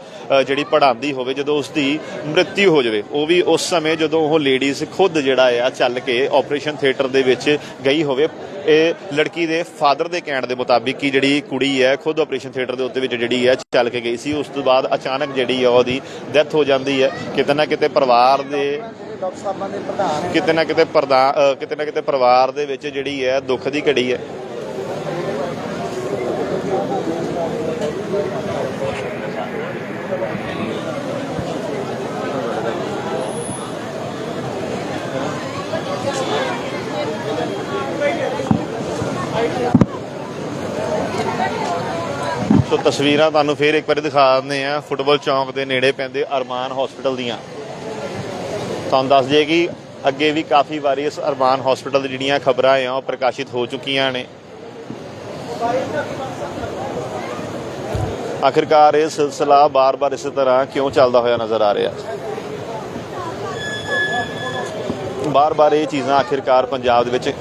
ਜਿਹੜੀ ਪੜ੍ਹਾਉਂਦੀ ਹੋਵੇ, ਜਦੋਂ ਉਸ ਦੀ ਮ੍ਰਿਤਿੂ ਹੋ ਜਾਵੇ, ਉਹ ਵੀ ਉਸ ਸਮੇਂ ਜਦੋਂ ਉਹ ਲੇਡੀਜ਼ ਖੁਦ ਜਿਹੜਾ ਆ ਚੱਲ ਕੇ ਆਪਰੇਸ਼ਨ ਥੀਏਟਰ ਦੇ ਵਿੱਚ ਗਈ ਹੋਵੇ। ਇਹ ਲੜਕੀ ਦੇ ਫਾਦਰ ਦੇ ਕਹਿਣ ਦੇ ਮੁਤਾਬਿਕ ਕਿ ਜਿਹੜੀ ਕੁੜੀ ਹੈ, ਖੁਦ ਆਪਰੇਸ਼ਨ ਥੀਏਟਰ ਦੇ ਉੱਤੇ ਵਿੱਚ ਜਿਹੜੀ ਹੈ, ਚੱਲ ਕੇ ਗਈ ਸੀ। ਉਸ ਤੋਂ ਬਾਅਦ ਅਚਾਨਕ ਜਿਹੜੀ ਹੈ ਉਹਦੀ ਡੈਥ ਹੋ ਜਾਂਦੀ ਹੈ। ਕਿਤੇ ਨਾ ਕਿਤੇ ਪਰਿਵਾਰ ਦੇ ਕਿਤੇ ਨਾ ਕਿਤੇ ਪ੍ਰਧਾਨ ਕਿਤੇ ਨਾ ਕਿਤੇ ਪਰਿਵਾਰ ਦੇ ਵਿੱਚ ਜਿਹੜੀ ਹੈ ਦੁੱਖ ਦੀ ਘੜੀ ਹੈ। ਸੋ ਤਸਵੀਰਾਂ ਤੁਹਾਨੂੰ ਫੇਰ ਇੱਕ ਵਾਰੀ ਦਿਖਾ ਦਿੰਦੇ ਆ ਫੁੱਟਬਾਲ ਚੌਂਕ ਦੇ ਨੇੜੇ ਪੈਂਦੇ ਅਰਮਾਨ ਹਸਪੀਟਲ ਦੀਆਂ। ਤੁਹਾਨੂੰ ਦੱਸ ਦਈਏ ਕਿ ਅੱਗੇ ਵੀ ਕਾਫੀ ਵਾਰੀ ਇਸ ਅਰਮਾਨ ਹਸਪੀਟਲ ਦੀ ਜਿਹੜੀਆਂ ਖਬਰਾਂ ਆ, ਉਹ ਪ੍ਰਕਾਸ਼ਿਤ ਹੋ ਚੁੱਕੀਆਂ ਨੇ। ਆਖਿਰਕਾਰ ਇਹ ਸਿਲਸਿਲਾ ਬਾਰ-ਬਾਰ ਇਸੇ ਤਰ੍ਹਾਂ ਕਿਉਂ ਚੱਲਦਾ ਹੋਇਆ ਨਜ਼ਰ ਆ ਰਿਹਾ? ਬਾਰ-ਬਾਰ ਇਹ ਚੀਜ਼ਾਂ ਆਖਿਰਕਾਰ ਪੰਜਾਬ ਦੇ ਵਿੱਚ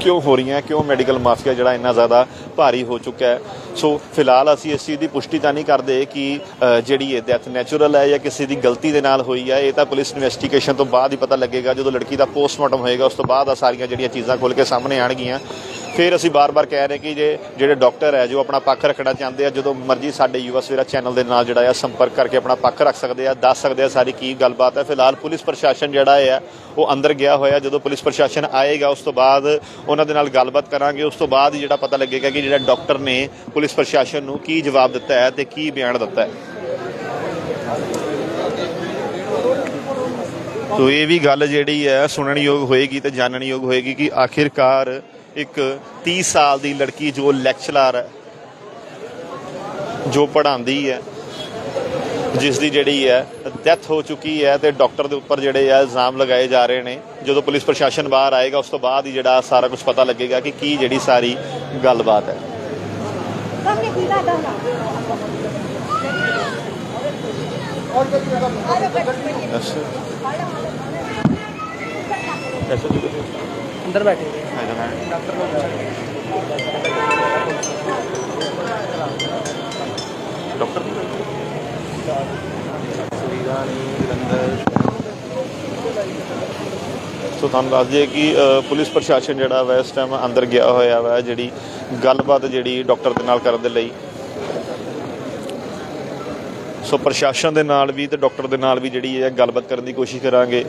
ਕਿਉਂ ਹੋ ਰਹੀਆਂ, ਕਿਉਂ ਮੈਡੀਕਲ ਮਾਫੀਆ ਜਿਹੜਾ ਇੰਨਾ ਜ਼ਿਆਦਾ ਭਾਰੀ ਹੋ ਚੁੱਕਾ ਹੈ? ਸੋ ਫਿਲਹਾਲ ਅਸੀਂ ਇਸ ਚੀਜ਼ ਦੀ ਪੁਸ਼ਟੀ ਤਾਂ ਨਹੀਂ ਕਰਦੇ ਕਿ ਜਿਹੜੀ ਇਹ ਡੈਥ ਨੈਚੁਰਲ ਹੈ ਜਾਂ ਕਿਸੇ ਦੀ ਗਲਤੀ ਦੇ ਨਾਲ ਹੋਈ ਹੈ, ਇਹ ਤਾਂ ਪੁਲਿਸ ਇਨਵੈਸਟੀਗੇਸ਼ਨ ਤੋਂ ਬਾਅਦ ਹੀ ਪਤਾ ਲੱਗੇਗਾ, ਜਦੋਂ ਲੜਕੀ ਦਾ ਪੋਸਟਮਾਰਟਮ ਹੋਏਗਾ, ਉਸ ਤੋਂ ਬਾਅਦ ਆ ਸਾਰੀਆਂ ਜਿਹੜੀਆਂ ਚੀਜ਼ਾਂ ਖੁੱਲ ਕੇ ਸਾਹਮਣੇ ਆਣਗੀਆਂ ਫਿਰ ਅਸੀਂ ਬਾਰ-ਬਾਰ ਕਹਿ ਰਹੇ ਕਿ ਜੇ ਜਿਹੜੇ ਡਾਕਟਰ ਹੈ ਜੋ ਆਪਣਾ ਪੱਖ ਰੱਖਣਾ ਚਾਹੁੰਦੇ ਆ, ਜਦੋਂ ਮਰਜ਼ੀ ਸਾਡੇ ਯੂਵਾ ਸਵੇਰਾ ਚੈਨਲ ਦੇ ਨਾਲ ਜਿਹੜਾ ਆ ਸੰਪਰਕ ਕਰਕੇ ਆਪਣਾ ਪੱਖ ਰੱਖ ਸਕਦੇ ਆ, ਦੱਸ ਸਕਦੇ ਆ ਸਾਰੀ ਕੀ ਗੱਲਬਾਤ ਹੈ। ਫਿਲਹਾਲ ਪੁਲਿਸ ਪ੍ਰਸ਼ਾਸਨ ਜਿਹੜਾ ਹੈ ਉਹ ਅੰਦਰ ਗਿਆ ਹੋਇਆ। ਜਦੋਂ ਪੁਲਿਸ ਪ੍ਰਸ਼ਾਸਨ ਆਏਗਾ, ਉਸ ਤੋਂ ਬਾਅਦ ਉਹਨਾਂ ਦੇ ਨਾਲ ਗੱਲਬਾਤ ਕਰਾਂਗੇ। ਉਸ ਤੋਂ ਬਾਅਦ ਜਿਹੜਾ ਪਤਾ ਲੱਗੇਗਾ ਕਿ ਜਿਹੜਾ ਡਾਕਟਰ ਨੇ ਪੁਲਿਸ ਪ੍ਰਸ਼ਾਸਨ ਨੂੰ ਕੀ ਜਵਾਬ ਦਿੱਤਾ ਹੈ ਤੇ ਕੀ ਬਿਆਨ ਦਿੱਤਾ ਹੈ। ਤੋ ਇਹ ਵੀ ਗੱਲ ਜਿਹੜੀ ਹੈ, ਸੁਣਨਯੋਗ ਹੋਏਗੀ ਤੇ ਜਾਣਨਯੋਗ ਹੋਏਗੀ ਕਿ ਆਖਿਰਕਾਰ ਇੱਕ 30 ਸਾਲ ਦੀ ਲੜਕੀ ਜੋ ਲੈਕਚਰਰ ਹੈ, ਜੋ ਪੜ੍ਹਾਉਂਦੀ ਹੈ ਜਿਸ ਦੀ ਜਿਹੜੀ ਹੈ ਡੈਥ ਹੋ ਚੁੱਕੀ ਹੈ ਤੇ ਡਾਕਟਰ ਦੇ ਉੱਪਰ ਜਿਹੜੇ ਆ ਇਲਜ਼ਾਮ ਲਗਾਏ ਜਾ ਰਹੇ ਨੇ। ਜਦੋਂ ਪੁਲਿਸ ਪ੍ਰਸ਼ਾਸਨ ਬਾਹਰ ਆਏਗਾ, ਉਸ ਤੋਂ ਬਾਅਦ ਹੀ ਜਿਹੜਾ ਸਾਰਾ ਕੁਝ ਪਤਾ ਲੱਗੇਗਾ ਕਿ ਕੀ ਜਿਹੜੀ ਸਾਰੀ ਗੱਲਬਾਤ ਹੈ। ਅੱਛਾ। ਅੰਦਰ ਬੈਠੇ ਡਾਕਟਰ ਸੋ ਤੁਹਾਨੂੰ ਦੱਸ ਦਈਏ ਕਿ ਪੁਲਿਸ ਪ੍ਰਸ਼ਾਸਨ ਜਿਹੜਾ ਵਾ ਇਸ ਟਾਈਮ ਅੰਦਰ ਗਿਆ ਹੋਇਆ ਵਾ ਜਿਹੜੀ ਗੱਲਬਾਤ ਜਿਹੜੀ ਡਾਕਟਰ ਦੇ ਨਾਲ ਕਰਨ ਦੇ ਲਈ। ਸੋ ਪ੍ਰਸ਼ਾਸਨ ਦੇ ਨਾਲ ਵੀ ਤੇ ਡਾਕਟਰ ਦੇ ਨਾਲ ਵੀ ਜਿਹੜੀ ਹੈ ਗੱਲਬਾਤ ਕਰਨ ਦੀ ਕੋਸ਼ਿਸ਼ ਕਰਾਂਗੇ।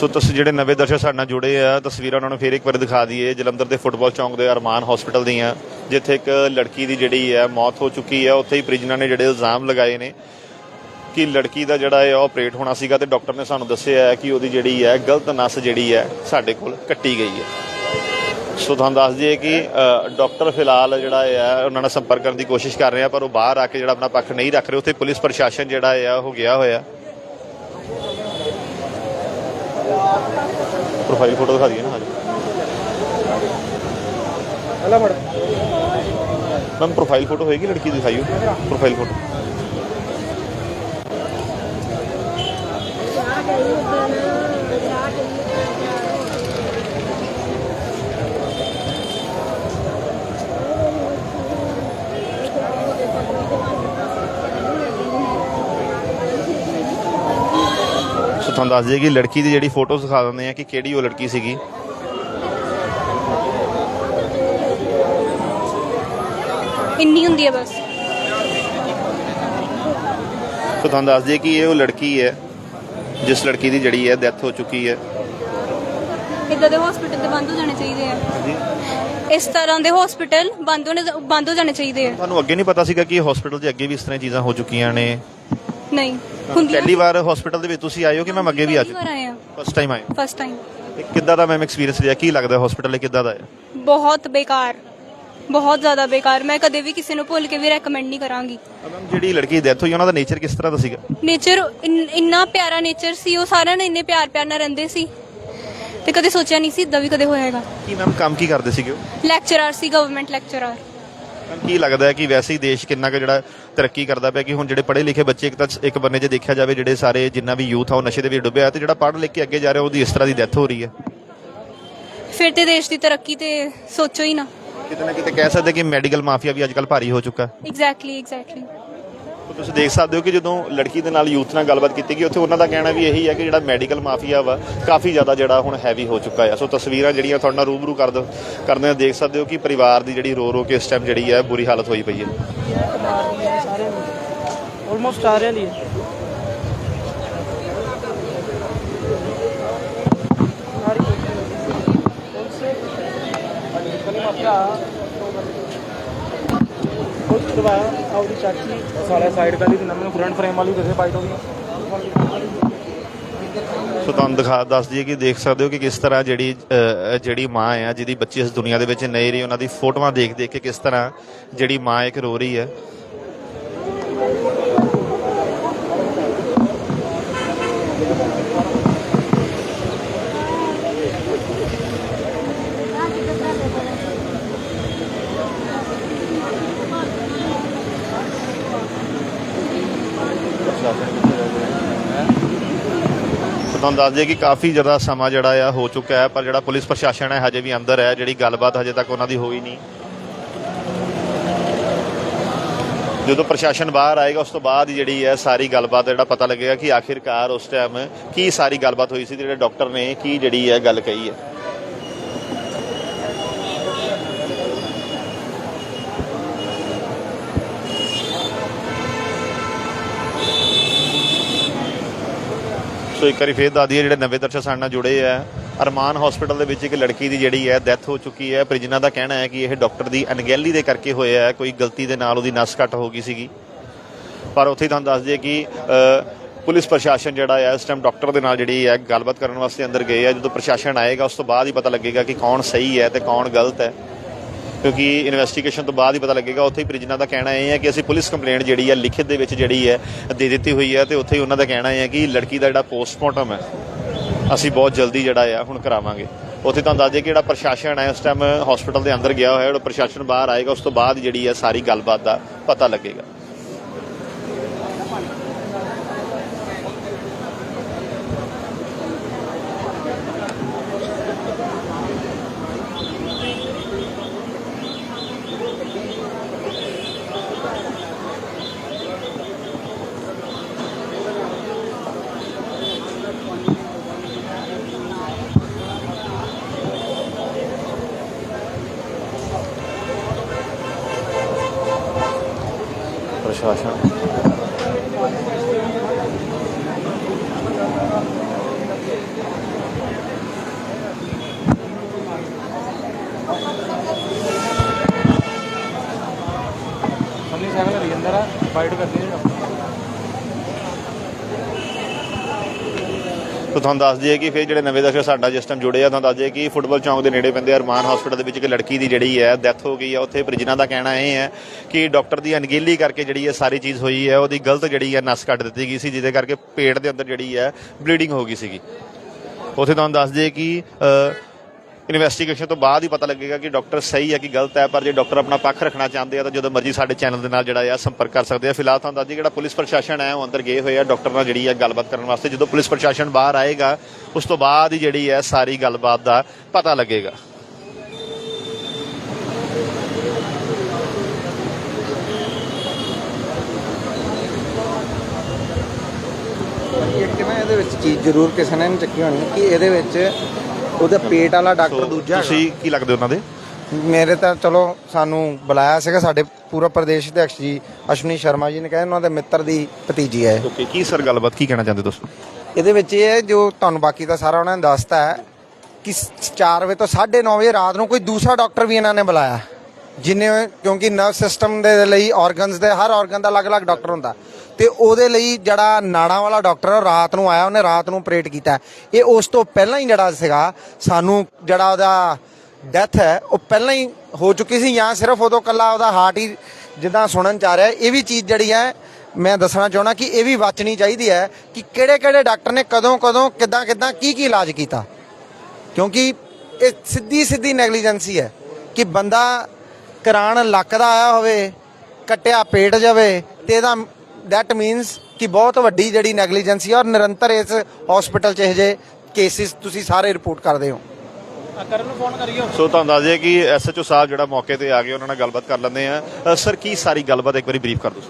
ਸੋ ਤੁਸੀਂ ਜਿਹੜੇ ਨਵੇਂ ਦਰਸ਼ਕ ਸਾਡੇ ਨਾਲ ਜੁੜੇ ਆ ਤਸਵੀਰਾਂ ਉਹਨਾਂ ਨੂੰ ਫੇਰ ਇੱਕ ਵਾਰ ਦਿਖਾ ਦਈਏ। ਜਲੰਧਰ ਦੇ ਫੁੱਟਬਾਲ ਚੌਂਕ ਦੇ ਅਰਮਾਨ ਹਸਪੀਟਲ ਦੀਆਂ ਜਿੱਥੇ ਇੱਕ ਲੜਕੀ ਦੀ ਜਿਹੜੀ ਹੈ ਮੌਤ ਹੋ ਚੁੱਕੀ ਹੈ ਉੱਥੇ ਹੀ ਪ੍ਰਿਜਨਰ ਨੇ ਜਿਹੜੇ ਇਲਜ਼ਾਮ ਲਗਾਏ ਨੇ ਕਿ ਲੜਕੀ ਦਾ ਜਿਹੜਾ ਹੈ ਆਪਰੇਟ ਹੋਣਾ ਸੀਗਾ ਤੇ ਡਾਕਟਰ ਨੇ ਸਾਨੂੰ ਦੱਸਿਆ ਹੈ ਕਿ ਉਹਦੀ ਜਿਹੜੀ ਹੈ ਗਲਤ ਨਸ ਜਿਹੜੀ ਹੈ ਸਾਡੇ ਕੋਲ ਕੱਟੀ ਗਈ ਹੈ ਸੋ ਤੁਹਾਨੂੰ ਦੱਸ ਦਈਏ ਕਿ ਅ, ਡਾਕਟਰ ਫਿਲਹਾਲ ਜਿਹੜਾ ਹੈ ਉਹਨਾਂ ਨਾਲ ਸੰਪਰਕ ਕਰਨ ਦੀ ਕੋਸ਼ਿਸ਼ ਕਰ ਰਹੇ ਆ ਪਰ ਉਹ ਬਾਹਰ ਆ ਕੇ ਜਿਹੜਾ ਆਪਣਾ ਪੱਖ ਨਹੀਂ ਰੱਖ ਰਹੇ। ਉੱਥੇ ਪੁਲਿਸ ਪ੍ਰਸ਼ਾਸਨ ਜਿਹੜਾ ਹੈ ਉਹ ਗਿਆ ਹੋਇਆ। ਪ੍ਰੋਫਾਈਲ ਫੋਟੋ ਦਿਖਾ ਦਈਏ ਨਾ ਹਾਂਜੀ ਹਲਾ ਫੜ। ਮੈਮ ਪ੍ਰੋਫਾਈਲ ਫੋਟੋ ਹੋਏਗੀ ਲੜਕੀ ਦੀ ਦਿਖਾਈਓ। ਪ੍ਰੋਫਾਈਲ ਫੋਟੋ ਤੁਹਾਨੂੰ ਦੱਸ ਦਈਏ ਕਿ ਲੜਕੀ ਦੀ ਜਿਹੜੀ ਫੋਟੋ ਦਿਖਾ ਦਿੰਦੇ ਆ ਕਿ ਕਿਹੜੀ ਉਹ ਲੜਕੀ ਸੀਗੀ। ਇੰਨੀ ਹੁੰਦੀ ਹੈ ਬਸ। ਸੋ ਤੁਹਾਨੂੰ ਦੱਸ ਦਈਏ ਕਿ ਇਹ ਉਹ ਲੜਕੀ ਹੈ ਜਿਸ ਲੜਕੀ ਦੀ ਜਿਹੜੀ ਹੈ ਡੈਥ ਹੋ ਚੁੱਕੀ ਹੈ। ਇਦਾਂ ਦੇ ਹਸਪੀਟਲ ਤੇ ਬੰਦ ਹੋ ਜਾਣੇ ਚਾਹੀਦੇ ਆ। ਇਸ ਤਰ੍ਹਾਂ ਦੇ ਹਸਪੀਟਲ ਬੰਦ ਹੋਣੇ ਬੰਦ ਹੋ ਜਾਣੇ ਚਾਹੀਦੇ ਆ। ਤੁਹਾਨੂੰ ਅੱਗੇ ਨਹੀਂ ਪਤਾ ਸੀਗਾ ਕਿ ਹਸਪੀਟਲ 'ਚ ਅੱਗੇ ਵੀ ਇਸ ਤਰ੍ਹਾਂ ਚੀਜ਼ਾਂ ਹੋ ਚੁੱਕੀਆਂ ਨੇ। ਨਹੀਂ। ਹੁੰਦੀਆਂ ਪਹਿਲੀ ਵਾਰ ਹਸਪੀਟਲ ਦੇ ਵਿੱਚ ਤੁਸੀਂ ਆਏ ਹੋ ਕਿ ਮੈਂ ਅੱਗੇ ਵੀ ਆ ਪਹਿਲੀ ਵਾਰ ਚੁੱਕਾ ਆਏ ਆ। ਫਸਟ ਟਾਈਮ ਆਏ ਹੋ। ਫਸਟ ਟਾਈਮ ਤੇ ਕਿੱਦਾਂ ਦਾ ਮੈਮ ਐਕਸਪੀਰੀਅੰਸ ਰਿਹਾ? ਕੀ ਲੱਗਦਾ ਹਸਪੀਟਲ ਕਿੱਦਾਂ ਦਾ ਹੈ? ਬਹੁਤ ਬੇਕਾਰ। ਬਹੁਤ ਜ਼ਿਆਦਾ ਬੇਕਾਰ। ਮੈਂ ਕਦੇ ਵੀ ਕਿਸੇ ਨੂੰ ਭੁੱਲ ਕੇ ਵੀ ਰეკਮੈਂਡ ਨਹੀਂ ਕਰਾਂਗੀ। ਮੈਮ ਜਿਹੜੀ ਲੜਕੀ ਦੀ ਡੈਥ ਹੋਈ ਉਹਨਾਂ ਦਾ ਨੇਚਰ ਕਿਸ ਤਰ੍ਹਾਂ ਦਾ ਸੀਗਾ? ਨੇਚਰ ਇੰਨਾ ਪਿਆਰਾ ਨੇਚਰ ਸੀ ਉਹ ਸਾਰਿਆਂ ਨਾਲ ਇੰਨੇ ਪਿਆਰ ਪਿਆਰ ਨਾਲ ਰਹਿੰਦੇ ਸੀ। ਤੇ ਕਦੇ ਸੋਚਿਆ ਨਹੀਂ ਸੀ ਇਦਾਂ ਵੀ ਕਦੇ ਹੋਏਗਾ ਕੀ ਮੈਮ ਕੰਮ ਕੀ ਕਰਦੇ ਸੀਗੇ ਉਹ? ਲੈਕਚਰਰ ਸੀ ਗਵਰਨਮੈਂਟ ਲੈਕਚਰਰ ਮੈਮ ਕੀ ਲੱਗਦਾ ਹੈ ਕਿ ਵੈਸੇ ਹੀ ਦੇਸ਼ ਕਿੰਨਾ ਕੁ ਜਿਹੜਾ ਤਰੱਕੀ ਕਰਦਾ ਪਿਆ ਕਿ ਹੁਣ ਜਿਹੜੇ ਪੜ੍ਹੇ ਲਿਖੇ ਬੱਚੇ ਇੱਕ ਤਾਂ ਇੱਕ ਬੰਨੇ 'ਚ ਦੇਖਿਆ ਜਾਵੇ ਜਿਹੜੇ ਸਾਰੇ ਜਿੰਨਾ ਵੀ ਯੂਥ ਆ ਉਹ ਨਸ਼ੇ ਦੇ ਵਿੱਚ ਡੁੱਬਿਆ ਤੇ ਜਿਹੜਾ ਪੜ੍ਹ ਲਿਖ ਕੇ ਅੱਗੇ ਜਾ ਰਿਹਾ ਉਹਦੀ ਇਸ ਤਰ੍ਹਾਂ ਦੀ ਡੈਥ ਹੋ ਰਹੀ ਹੈ। ਫਿਰ ਤੇ ਦੇਸ਼ ਦੀ ਤਰੱਕੀ ਤੇ ਸੋਚੋ ਹੀ ਨਾ। ਕਿਤੇ ਨਾ ਕਿਤੇ ਕਹਿ ਸਕਦੇ ਕਿ ਮੈਡੀਕਲ ਮਾਫੀਆ ਵੀ ਅੱਜਕੱਲ ਭਾਰੀ ਹੋ ਚੁੱਕਾ ਐਗਜ਼ੈਕਟਲੀ ਐਗਜ਼ੈਕਟਲੀ ਤੁਸੀਂ ਦੇਖ ਸਕਦੇ ਹੋ ਕਿ ਜਦੋਂ ਲੜਕੀ ਦੇ ਨਾਲ ਯੂਥ ਨਾਲ ਗੱਲਬਾਤ ਕੀਤੀ ਗਈ, ਉੱਥੇ ਉਹਨਾਂ ਦਾ ਕਹਿਣਾ ਵੀ ਇਹੀ ਹੈ ਕਿ ਜਿਹੜਾ ਮੈਡੀਕਲ ਮਾਫੀਆ ਵਾ, ਕਾਫੀ ਜ਼ਿਆਦਾ ਜਿਹੜਾ ਹੁਣ ਹੈਵੀ ਹੋ ਚੁੱਕਾ ਹੈ। ਸੋ ਤਸਵੀਰਾਂ ਜਿਹੜੀਆਂ ਤੁਹਾਡੇ ਨਾਲ ਰੂਬਰੂ ਕਰ ਦੋ ਕਰਦੇ ਆ ਦੇਖ ਸਕਦੇ ਹੋ ਕਿ ਪਰਿਵਾਰ ਦੀ ਜਿਹੜੀ ਰੋ ਰੋ ਕੇ ਇਸ ਟਾਈਮ ਜਿਹੜੀ ਹੈ ਬੁਰੀ ਹਾਲਤ ਹੋਈ ਪਈ ਹੈ। ਆਲਮੋਸਟ ਆ ਰਿਹਾ ਲਈ ਕੁਝ ਕਰਵਾਇਆ ਆਪਦੀ ਚਾਚੀ। ਸਾਲਾ ਸਾਈਡ ਪਹਿਲੀ ਤੇ ਨਵੇਂ ਫਰੰਟ ਫਰੇਮ ਵਾਲੀ ਕਿਸੇ ਬਾਈਟ ਹੋ ਸੋ ਤੁਹਾਨੂੰ ਦਿਖਾ ਦੱਸ ਦਈਏ ਕਿ ਦੇਖ ਸਕਦੇ ਹੋ ਕਿ ਕਿਸ ਤਰ੍ਹਾਂ ਜਿਹੜੀ ਜਿਹੜੀ ਮਾਂ ਆ, ਜਿਹਦੀ ਬੱਚੀ ਇਸ ਦੁਨੀਆ ਦੇ ਵਿੱਚ ਨਹੀਂ ਰਹੀ, ਉਹਨਾਂ ਦੀ ਫੋਟੋਆਂ ਦੇਖ ਦੇਖ ਕੇ ਕਿਸ ਤਰ੍ਹਾਂ ਜਿਹੜੀ ਮਾਂ ਇੱਕ ਰੋ ਰਹੀ ਹੈ। ਤੁਹਾਨੂੰ ਦੱਸ ਦਈਏ ਕਿ ਕਾਫੀ ਜ਼ਿਆਦਾ ਸਮਾਂ ਜਿਹੜਾ ਆ ਹੋ ਚੁੱਕਾ ਹੈ, ਪਰ ਜਿਹੜਾ ਪੁਲਿਸ ਪ੍ਰਸ਼ਾਸਨ ਹੈ ਹਜੇ ਵੀ ਅੰਦਰ ਹੈ, ਜਿਹੜੀ ਗੱਲਬਾਤ ਹਜੇ ਤੱਕ ਉਹਨਾਂ ਦੀ ਹੋਈ ਨਹੀਂ। ਜਦੋਂ ਪ੍ਰਸ਼ਾਸਨ ਬਾਹਰ ਆਏਗਾ, ਉਸ ਤੋਂ ਬਾਅਦ ਹੀ ਜਿਹੜੀ ਹੈ ਸਾਰੀ ਗੱਲਬਾਤ ਦਾ ਜਿਹੜਾ ਪਤਾ ਲੱਗੇਗਾ ਕਿ ਆਖਿਰਕਾਰ ਉਸ ਟਾਈਮ ਕੀ ਸਾਰੀ ਗੱਲਬਾਤ ਹੋਈ ਸੀ ਜਿਹੜੇ ਡਾਕਟਰ ਨੇ ਕੀ ਜਿਹੜੀ ਹੈ ਗੱਲ ਕਹੀ ਹੈ। ਸੋ ਇੱਕ ਵਾਰੀ ਫੇਰ ਦੱਸ ਦਈਏ ਜਿਹੜੇ ਨਵੇਂ ਦਰਸ਼ਕ ਸਾਡੇ ਨਾਲ ਜੁੜੇ ਆ, ਅਰਮਾਨ ਹਸਪੀਟਲ ਦੇ ਵਿੱਚ ਇੱਕ ਲੜਕੀ ਦੀ ਜਿਹੜੀ ਹੈ ਡੈਥ ਹੋ ਚੁੱਕੀ ਹੈ ਪ੍ਰਿਜਨਾ ਦਾ ਕਹਿਣਾ ਹੈ ਕਿ ਇਹ ਡਾਕਟਰ ਦੀ ਅਣਗਹਿਲੀ ਦੇ ਕਰਕੇ ਹੋਇਆ ਹੈ, ਕੋਈ ਗਲਤੀ ਦੇ ਨਾਲ ਉਹਦੀ ਨਸ ਕੱਟ ਹੋ ਗਈ ਸੀਗੀ। ਪਰ ਉੱਥੇ ਹੀ ਤੁਹਾਨੂੰ ਦੱਸ ਦਈਏ ਕਿ ਪੁਲਿਸ ਪ੍ਰਸ਼ਾਸਨ ਜਿਹੜਾ ਹੈ ਇਸ ਟਾਈਮ ਡਾਕਟਰ ਦੇ ਨਾਲ ਜਿਹੜੀ ਹੈ ਗੱਲਬਾਤ ਕਰਨ ਵਾਸਤੇ ਅੰਦਰ ਗਏ ਆ। ਜਦੋਂ ਪ੍ਰਸ਼ਾਸਨ ਆਏਗਾ, ਉਸ ਤੋਂ ਬਾਅਦ ਹੀ ਪਤਾ ਲੱਗੇਗਾ ਕਿ ਕੌਣ ਸਹੀ ਹੈ ਤੇ ਕੌਣ ਗਲਤ ਹੈ। ਕਿਉਂਕਿ ਇਨਵੈਸਟੀਗੇਸ਼ਨ ਤੋਂ ਬਾਅਦ ਹੀ ਪਤਾ ਲੱਗੇਗਾ, ਉੱਥੇ ਹੀ ਪ੍ਰਿਜਨਾ ਦਾ ਕਹਿਣਾ ਇਹ ਹੈ ਕਿ ਅਸੀਂ ਪੁਲਿਸ ਕੰਪਲੇਂਟ ਜਿਹੜੀ ਹੈ ਲਿਖਿਤ ਦੇ ਵਿੱਚ ਜਿਹੜੀ ਹੈ ਦੇ ਦਿੱਤੀ ਹੋਈ ਹੈ ਤੇ ਉੱਥੇ ਹੀ ਉਹਨਾਂ ਦਾ ਕਹਿਣਾ ਇਹ ਹੈ ਕਿ ਲੜਕੀ ਦਾ ਜਿਹੜਾ ਪੋਸਟਮਾਰਟਮ ਹੈ, ਅਸੀਂ ਬਹੁਤ ਜਲਦੀ ਜਿਹੜਾ ਆ ਹੁਣ ਕਰਾਵਾਂਗੇ। ਉੱਥੇ ਤੁਹਾਨੂੰ ਦੱਸ ਦਈਏ ਕਿ ਜਿਹੜਾ ਪ੍ਰਸ਼ਾਸਨ ਹੈ, ਉਸ ਟਾਈਮ ਹਸਪੀਟਲ ਦੇ ਅੰਦਰ ਗਿਆ ਹੋਇਆ, ਜਿਹੜਾ ਪ੍ਰਸ਼ਾਸਨ ਬਾਹਰ ਆਏਗਾ, ਉਸ ਤੋਂ ਬਾਅਦ ਜਿਹੜੀ ਹੈ ਸਾਰੀ ਗੱਲਬਾਤ ਦਾ ਪਤਾ ਲੱਗੇਗਾ। ਪ੍ਰਸ਼ਾਸਨ ਸੰਨੀ ਸਾਈਕਲ ਲਈ ਅੰਦਰ ਆ ਸੋ ਤੁਹਾਨੂੰ ਦੱਸ ਦਈਏ ਕਿ ਫਿਰ ਜਿਹੜੇ ਨਵੇਂ ਦਰਸ਼ਕ ਸਾਡਾ ਜਿਸ ਟਾਈਮ ਜੁੜੇ ਆ, ਤੁਹਾਨੂੰ ਦੱਸ ਦਈਏ ਕਿ ਫੁੱਟਬਾਲ ਚੌਂਕ ਦੇ ਨੇੜੇ ਪੈਂਦੇ ਅਰਮਾਨ ਹਸਪੀਟਲ ਦੇ ਵਿੱਚ ਇੱਕ ਲੜਕੀ ਦੀ ਜਿਹੜੀ ਹੈ ਡੈਥ ਹੋ ਗਈ ਹੈ ਉੱਥੇ ਪ੍ਰਿਜਨਾ ਦਾ ਕਹਿਣਾ ਇਹ ਹੈ ਕਿ ਡਾਕਟਰ ਦੀ ਅਣਗਹਿਲੀ ਕਰਕੇ ਜਿਹੜੀ ਹੈ ਸਾਰੀ ਚੀਜ਼ ਹੋਈ ਹੈ, ਉਹਦੀ ਗਲਤ ਜਿਹੜੀ ਹੈ ਨਸ ਕੱਟ ਦਿੱਤੀ ਗਈ ਸੀ, ਜਿਹਦੇ ਕਰਕੇ ਪੇਟ ਦੇ ਅੰਦਰ ਜਿਹੜੀ ਹੈ ਬਲੀਡਿੰਗ ਹੋ ਗਈ ਸੀਗੀ। ਉੱਥੇ ਤੁਹਾਨੂੰ ਦੱਸ ਦਈਏ ਕਿ ਇਨਵੈਸਟੀਗੇਸ਼ਨ ਤੋਂ ਬਾਅਦ ਹੀ ਪਤਾ ਲੱਗੇਗਾ ਕਿ ਡਾਕਟਰ ਸਹੀ ਹੈ ਕਿ ਗਲਤ ਹੈ, ਪਰ ਜੇ ਡਾਕਟਰ ਆਪਣਾ ਪੱਖ ਰੱਖਣਾ ਚਾਹੁੰਦੇ ਆ ਤਾਂ ਜਦੋਂ ਮਰਜ਼ੀ ਸਾਡੇ ਚੈਨਲ ਦੇ ਨਾਲ ਜਿਹੜਾ ਆ ਸੰਪਰਕ ਕਰ ਸਕਦੇ ਆ। ਫਿਲਹਾਲ ਤੁਹਾਨੂੰ ਦੱਸ ਜਿਹੜਾ ਪੁਲਿਸ ਪ੍ਰਸ਼ਾਸਨ ਹੈ, ਉਹ ਅੰਦਰ ਗਏ ਹੋਏ ਆ। ਡਾਕਟਰ ਨਾਲ ਜਿਹੜੀ ਹੈ ਗੱਲਬਾਤ ਕਰਨ ਵਾਸਤੇ ਜਦੋਂ ਪੁਲਿਸ ਪ੍ਰਸ਼ਾਸਨ ਬਾਹਰ ਆਏਗਾ, ਉਸ ਤੋਂ ਬਾਅਦ ਹੀ ਜਿਹੜੀ ਹੈ ਸਾਰੀ ਗੱਲਬਾਤ ਦਾ ਪਤਾ ਲੱਗੇਗਾ। ਇੱਕ ਨਾ ਇਹਦੇ ਵਿੱਚ ਚੀਜ਼ ਜ਼ਰੂਰ ਕਿਸੇ ਨੇ ਚੱਕੀ ਹੋਣੀ ਕਿ ਇਹਦੇ ਵਿੱਚ ਉਹਦਾ ਪੇਟ ਵਾਲਾ ਡਾਕਟਰ ਦੂਜਾ। ਤੁਸੀਂ ਕੀ ਲੱਗਦੇ ਉਹਨਾਂ ਦੇ ਮੇਰੇ ਤਾਂ ਚਲੋ ਸਾਨੂੰ ਬੁਲਾਇਆ ਸੀਗਾ ਸਾਡੇ ਪੂਰਾ ਪ੍ਰਦੇਸ਼ ਅਧਿਕਸ਼ ਜੀ ਅਸ਼ਵਨੀ ਸ਼ਰਮਾ ਜੀ ਨੇ ਕਹਿੰਦੇ ਉਹਨਾਂ ਦੇ ਮਿੱਤਰ ਦੀ ਭਤੀਜੀ ਹੈ। ਓਕੇ ਕੀ ਸਰ ਗੱਲਬਾਤ ਕੀ ਕਹਿਣਾ ਚਾਹੁੰਦੇ ਤੁਸੀਂ ਇਹਦੇ ਵਿੱਚ ਇਹ ਹੈ ਜੋ ਤੁਹਾਨੂੰ ਬਾਕੀ ਦਾ ਸਾਰਾ ਉਹਨਾਂ ਨੇ ਦੱਸਤਾ ਹੈ ਕਿ 4 ਵਜੇ ਤੋਂ 9:30 ਵਜੇ ਰਾਤ ਨੂੰ ਕੋਈ ਦੂਸਰਾ ਡਾਕਟਰ ਵੀ ਇਹਨਾਂ ਨੇ ਬੁਲਾਇਆ ਜਿੰਨੇ ਕਿਉਂਕਿ ਨਰਵ ਸਿਸਟਮ ਦੇ ਲਈ ਆਰਗਨਸ ਦੇ ਹਰ ਆਰਗਨ ਦਾ ਅਲੱਗ-ਅਲੱਗ ਡਾਕਟਰ ਹੁੰਦਾ। ਤੇ ਉਹਦੇ ਲਈ ਜਿਹੜਾ ਨਾੜਾਂ ਵਾਲਾ ਡਾਕਟਰ ਉਹ ਰਾਤ ਨੂੰ ਆਇਆ, ਉਹਨੇ ਰਾਤ ਨੂੰ ਆਪਰੇਟ ਕੀਤਾ। ਇਹ ਉਸ ਤੋਂ ਪਹਿਲਾਂ ਹੀ ਜਿਹੜਾ ਸੀਗਾ, ਸਾਨੂੰ ਜਿਹੜਾ ਉਹਦਾ ਡੈਥ ਹੈ, ਉਹ ਪਹਿਲਾਂ ਹੀ ਹੋ ਚੁੱਕੀ ਸੀ ਜਾਂ ਸਿਰਫ ਉਦੋਂ ਕੱਲਾ ਉਹਦਾ ਹਾਰਟ ਹੀ ਜਿੱਦਾਂ ਸੁਣਨ ਚ ਆ ਰਿਹਾ। ਇਹ ਵੀ ਚੀਜ਼ ਜਿਹੜੀ ਹੈ, ਮੈਂ ਦੱਸਣਾ ਚਾਹਣਾ ਕਿ ਇਹ ਵੀ ਬਚਣੀ ਚਾਹੀਦੀ ਹੈ ਕਿ ਕਿਹੜੇ ਕਿਹੜੇ ਡਾਕਟਰ ਨੇ ਕਦੋਂ ਕਦੋਂ ਕਿੱਦਾਂ ਕਿੱਦਾਂ ਕੀ ਕੀ ਇਲਾਜ ਕੀਤਾ। ਕਿਉਂਕਿ ਇਹ ਸਿੱਧੀ ਸਿੱਧੀ ਨੈਗਲੀਜੈਂਸੀ ਹੈ ਕਿ ਬੰਦਾ ਕਰਾਣ ਲੱਕ ਦਾ ਆਇਆ ਹੋਵੇ ਕੱਟਿਆ ਪੇਟ ਜਾਵੇ ਤੇ ਇਹਦਾ ਦੈਟ ਮੀਨਸ ਕਿ ਬਹੁਤ ਵੱਡੀ ਜਿਹੜੀ ਨੈਗਲੀਜੈਂਸੀ ਹੈ ਔਰ ਨਿਰੰਤਰ ਇਸ ਹਸਪੀਟਲ 'ਚ ਇਹ ਜੇ ਕੇਸਿਸ ਤੁਸੀਂ ਸਾਰੇ ਰਿਪੋਰਟ ਕਰਦੇ ਹੋ। ਕਰਨ ਨੂੰ ਫੋਨ ਕਰੀਓ। ਸੋ ਤੁਹਾਨੂੰ ਦੱਸ ਦਈਏ ਕਿ ਐਸਐਚਓ ਸਾਹਿਬ ਜਿਹੜਾ ਮੌਕੇ ਤੇ ਆ ਗਏ ਉਹਨਾਂ ਨਾਲ ਗੱਲਬਾਤ ਕਰ ਲੈਂਦੇ ਆ ਸਰ ਕੀ ਸਾਰੀ ਗੱਲਬਾਤ ਇੱਕ ਵਾਰੀ ਬਰੀਫ ਕਰ ਦਿਓ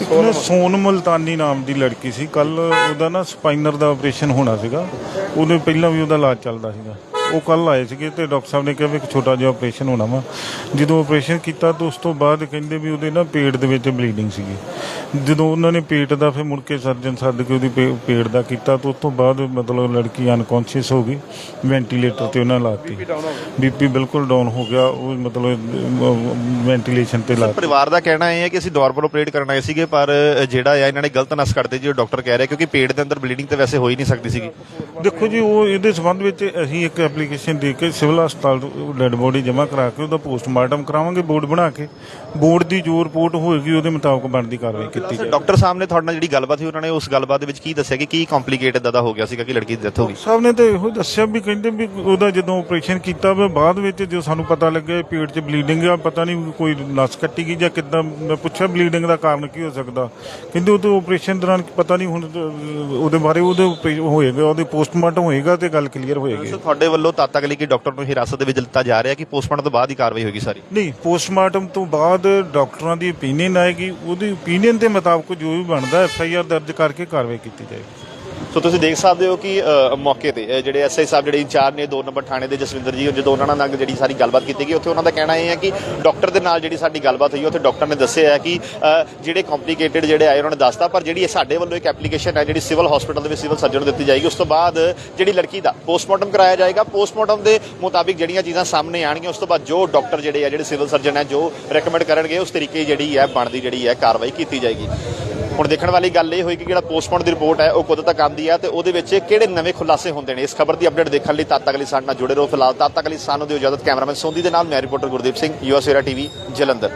ਇੱਕ ਨਾ ਸੋਨ ਮੁਲਤਾਨੀ ਨਾਮ ਦੀ ਲੜਕੀ ਸੀ। ਕੱਲ ਉਹਦਾ ਨਾ ਸਪਾਈਨਰ ਦਾ ਆਪਰੇਸ਼ਨ ਹੋਣਾ ਸੀਗਾ। ਉਹਦੇ ਪਹਿਲਾਂ ਵੀ ਉਹਦਾ ਇਲਾਜ ਚੱਲਦਾ ਸੀਗਾ। ਉਹ ਕੱਲ ਆਏ ਸੀਗੇ ਤੇ ਡਾਕਟਰ ਸਾਹਿਬ ਨੇ ਕਿਹਾ ਵੀ ਇੱਕ ਛੋਟਾ ਜਿਹਾ ਆਪਰੇਸ਼ਨ ਹੋਣਾ ਵਾ। ਜਦੋਂ ਆਪਰੇਸ਼ਨ ਕੀਤਾ ਤਾਂ ਉਸ ਤੋਂ ਬਾਅਦ ਕਹਿੰਦੇ ਵੀ ਉਹਦੇ ਨਾ ਪੇਟ ਦੇ ਵਿੱਚ ਬਲੀਡਿੰਗ ਸੀਗੀ। ਜਦੋਂ ਉਹਨਾਂ ਨੇ ਪੇਟ ਦਾ ਫਿਰ ਮੁੜ ਕੇ ਸਰਜਨ ਸੱਦ ਕੇ ਉਹਦੀ ਪੇ- ਪੇਟ ਦਾ ਕੀਤਾ ਤਾਂ ਉਸ ਤੋਂ ਬਾਅਦ ਮਤਲਬ ਲੜਕੀ ਅਨਕੌਂਸ਼ੀਅਸ ਹੋ ਗਈ ਵੈਂਟੀਲੇਟਰ ਤੇ ਉਹਨਾਂ ਲਾਤੀ। ਬੀਪੀ ਬਿਲਕੁਲ ਡਾਊਨ ਹੋ ਗਿਆ ਉਹ ਮਤਲਬ ਵੈਂਟੀਲੇਸ਼ਨ ਤੇ ਲਾਤੀ। ਪਰਿਵਾਰ ਦਾ ਕਹਿਣਾ ਇਹ ਹੈ ਕਿ ਅਸੀਂ ਨਾਰਮਲ ਆਪਰੇਟ ਕਰਨ ਆਏ ਸੀਗੇ ਪਰ ਜਿਹੜਾ ਆ ਇਹਨਾਂ ਨੇ ਗਲਤ ਨਸ ਕੱਢਦੇ ਜੀ ਉਹ ਡਾਕਟਰ ਕਹਿ ਰਿਹਾ ਕਿਉਂਕਿ ਪੇਟ ਦੇ ਅੰਦਰ ਬਲੀਡਿੰਗ ਤਾਂ ਵੈਸੇ ਹੋ ਹੀ ਨਹੀਂ ਸਕਦੀ ਸੀਗੀ। ਦੇਖੋ ਜੀ ਉਹ ਇਹਦੇ ਸੰਬੰਧ ਵਿੱਚ ਅਸੀਂ ਇੱਕ ਐਪਲੀਕੇਸ਼ਨ ਦੇ ਕੇ ਸਿਵਲ ਹਸਪਤਾਲ ਡੈਡ ਬੋਡੀ ਜਮ੍ਹਾਂ ਕਰਾ ਕੇ ਉਹਦਾ ਪੋਸਟਮਾਰਟਮ ਕਰਾਵਾਂਗੇ ਬੋਰਡ ਬਣਾ ਕੇ। ਬੋਰਡ ਦੀ ਜੋ ਰਿਪੋਰਟ ਹੋਏਗੀ ਉਹਦੇ ਮੁਤਾਬਕ ਬਣਦੀ ਕਾਰਵਾਈ ਕੀਤੀ ਜਾਏਗੀ। ਡਾਕਟਰ ਸਾਹਿਬ ਨੇ ਤੁਹਾਡੇ ਨਾਲ ਜਿਹੜੀ ਗੱਲਬਾਤ ਹੋਈ ਉਹਨਾਂ ਨੇ ਉਸ ਗੱਲਬਾਤ ਦੇ ਵਿੱਚ ਕੀ ਦੱਸਿਆ ਕਿ ਕੀ ਕੰਪਲਿਕੇਟ ਇਦਾਂ ਦਾ ਹੋ ਗਿਆ ਸੀਗਾ ਕਿ ਲੜਕੀ ਦੀ ਡੈਥ ਹੋ ਗਈ? ਸਾਹਿਬ ਨੇ ਤਾਂ ਇਹੋ ਦੱਸਿਆ ਵੀ ਕਹਿੰਦੇ ਵੀ ਉਹਦਾ ਜਦੋਂ ਆਪਰੇਸ਼ਨ ਕੀਤਾ ਵਾ ਬਾਅਦ ਵਿੱਚ ਜੋ ਸਾਨੂੰ ਪਤਾ ਲੱਗਿਆ ਪੇਟ 'ਚ ਬਲੀਡਿੰਗ ਆ ਪਤਾ ਨਹੀਂ ਕੋਈ ਨਸ ਕੱਟੀ ਗਈ ਜਾਂ ਕਿੱਦਾਂ ਮੈਂ ਪੁੱਛਿਆ ਬਲੀਡਿੰਗ ਦਾ ਕਾਰਨ ਕੀ ਹੋ ਸਕਦਾ। ਕਹਿੰਦੇ ਉਹ ਤੋਂ ਆਪਰੇਸ਼ਨ ਦੌਰਾਨ ਪਤਾ ਨਹੀਂ ਹੁਣ ਉਹਦੇ ਬਾਰੇ ਉਹਦੇ ਹੋਏਗਾ ਉਹਦੇ ਪੋਸਟਮਾਰਟਮ ਹੋਏਗਾ ਤੇ ਗੱਲ ਕਲੀਅਰ ਹੋਏਗੀ। ਤੁਹਾਡੇ ਵੱਲੋਂ ਤਦ ਤੱਕ ਲਈ ਕਿ ਡਾਕਟਰ ਨੂੰ ਹਿਰਾਸਤ ਦੇ ਵਿੱਚ ਲਿੱਤਾ ਜਾ ਰਿਹਾ ਕਿ ਪੋਸਟਮਾਰਟਮ ਤੋਂ ਬਾਅਦ ਹੀ ਕਾਰਵਾਈ ਹੋਏਗੀ ਸਾਰੀ? ਨਹੀਂ, ਪੋਸਟਮਾਰਟਮ ਤੋਂ ਬਾਅਦ ਡਾਕਟਰਾਂ ਦੀ ਓਪੀਨੀਅਨ ਆਏਗੀ, ਉਹਦੀ ਓਪੀਨੀਅਨ ਦੇ ਮੁਤਾਬਕ ਜੋ ਵੀ ਬਣਦਾ ਐਫ ਆਈ ਆਰ ਦਰਜ ਕਰਕੇ ਕਾਰਵਾਈ ਕੀਤੀ ਜਾਏਗੀ। ਸੋ ਤੁਸੀਂ ਦੇਖ ਸਕਦੇ ਹੋ ਕਿ ਮੌਕੇ ਤੇ ਅ, ਜਿਹੜੇ ਐਸਆਈ ਸਾਹਿਬ ਜਿਹੜੇ ਇੰਚਾਰਜ ਨੇ ਦੋ ਨੰਬਰ ਥਾਣੇ ਦੇ ਜਸਵਿੰਦਰ ਜੀ ਜਦੋਂ ਉਹਨਾਂ ਨਾਲ ਜਿਹੜੀ ਸਾਰੀ ਗੱਲਬਾਤ ਕੀਤੀ ਗਈ ਉੱਥੇ ਉਹਨਾਂ ਦਾ ਕਹਿਣਾ ਇਹ ਹੈ ਕਿ ਡਾਕਟਰ ਦੇ ਨਾਲ ਜਿਹੜੀ ਸਾਡੀ ਗੱਲਬਾਤ ਹੋਈ ਉੱਥੇ ਡਾਕਟਰ ਨੇ ਦੱਸਿਆ ਹੈ ਕਿ ਜਿਹੜੇ ਕੰਪਲਿਕੇਟਡ ਜਿਹੜੇ ਆਏ ਉਹਨਾਂ ਨੇ ਦੱਸਤਾ ਪਰ ਜਿਹੜੀ ਇਹ ਸਾਡੇ ਵੱਲੋਂ ਇੱਕ ਐਪਲੀਕੇਸ਼ਨ ਹੈ ਜਿਹੜੀ ਸਿਵਲ ਹਸਪੀਟਲ ਦੇ ਵਿੱਚ ਸਿਵਲ ਸਰਜਨ ਨੂੰ ਦਿੱਤੀ ਜਾਏਗੀ ਉਸ ਤੋਂ ਬਾਅਦ ਜਿਹੜੀ ਲੜਕੀ ਦਾ ਪੋਸਟਮਾਰਟਮ ਕਰਾਇਆ ਜਾਏਗਾ ਪੋਸਟਮਾਰਟਮ ਦੇ ਮੁਤਾਬਿਕ ਜਿਹੜੀਆਂ ਚੀਜ਼ਾਂ ਸਾਹਮਣੇ ਆਣਗੀਆਂ ਉਸ ਤੋਂ ਬਾਅਦ ਜੋ ਡਾਕਟਰ ਜਿਹੜੇ ਆ ਜਿਹੜੇ ਸਿਵਲ ਸਰਜਨ ਹੈ ਜੋ ਰეკਮੈਂਡ ਕਰਨਗੇ ਉਸ ਤਰੀਕੇ ਜਿਹੜੀ ਹੈ ਬਣਦੀ ਜਿਹੜੀ ਹੈ ਕਾਰਵਾਈ ਕੀਤੀ ਜਾਏਗੀ। ਹੁਣ ਦੇਖਣ ਵਾਲੀ ਗੱਲ ਇਹ ਹੋਈ ਕਿ ਜਿਹੜਾ ਪੋਸਟਮਾਰਟਮ ਦੀ ਰਿਪੋਰਟ ਹੈ, ਉਹ ਕਦੋਂ ਤੱਕ ਆਉਂਦੀ ਹੈ ਤੇ ਉਹਦੇ ਵਿੱਚ ਕਿਹੜੇ ਨਵੇਂ ਖੁਲਾਸੇ ਹੁੰਦੇ ਨੇ? ਇਸ ਖਬਰ ਦੀ ਅਪਡੇਟ ਦੇਖਣ ਲਈ ਤਦ ਤੱਕ ਲਈ ਸਾਡੇ ਨਾਲ ਜੁੜੇ ਰਹੋ। ਫਿਲਹਾਲ ਤਦ ਤੱਕ ਲਈ ਸਾਨੂੰ ਦਿਓ ਇਜਾਜ਼ਤ। ਕੈਮਰਾਮੈਨ ਸੋਂਦੀ ਦੇ ਨਾਲ ਮੈਂ ਰਿਪੋਰਟਰ ਗੁਰਦੀਪ ਸਿੰਘ ਯੂਐਸਏਰਾ ਟੀਵੀ ਜਲੰਧਰ।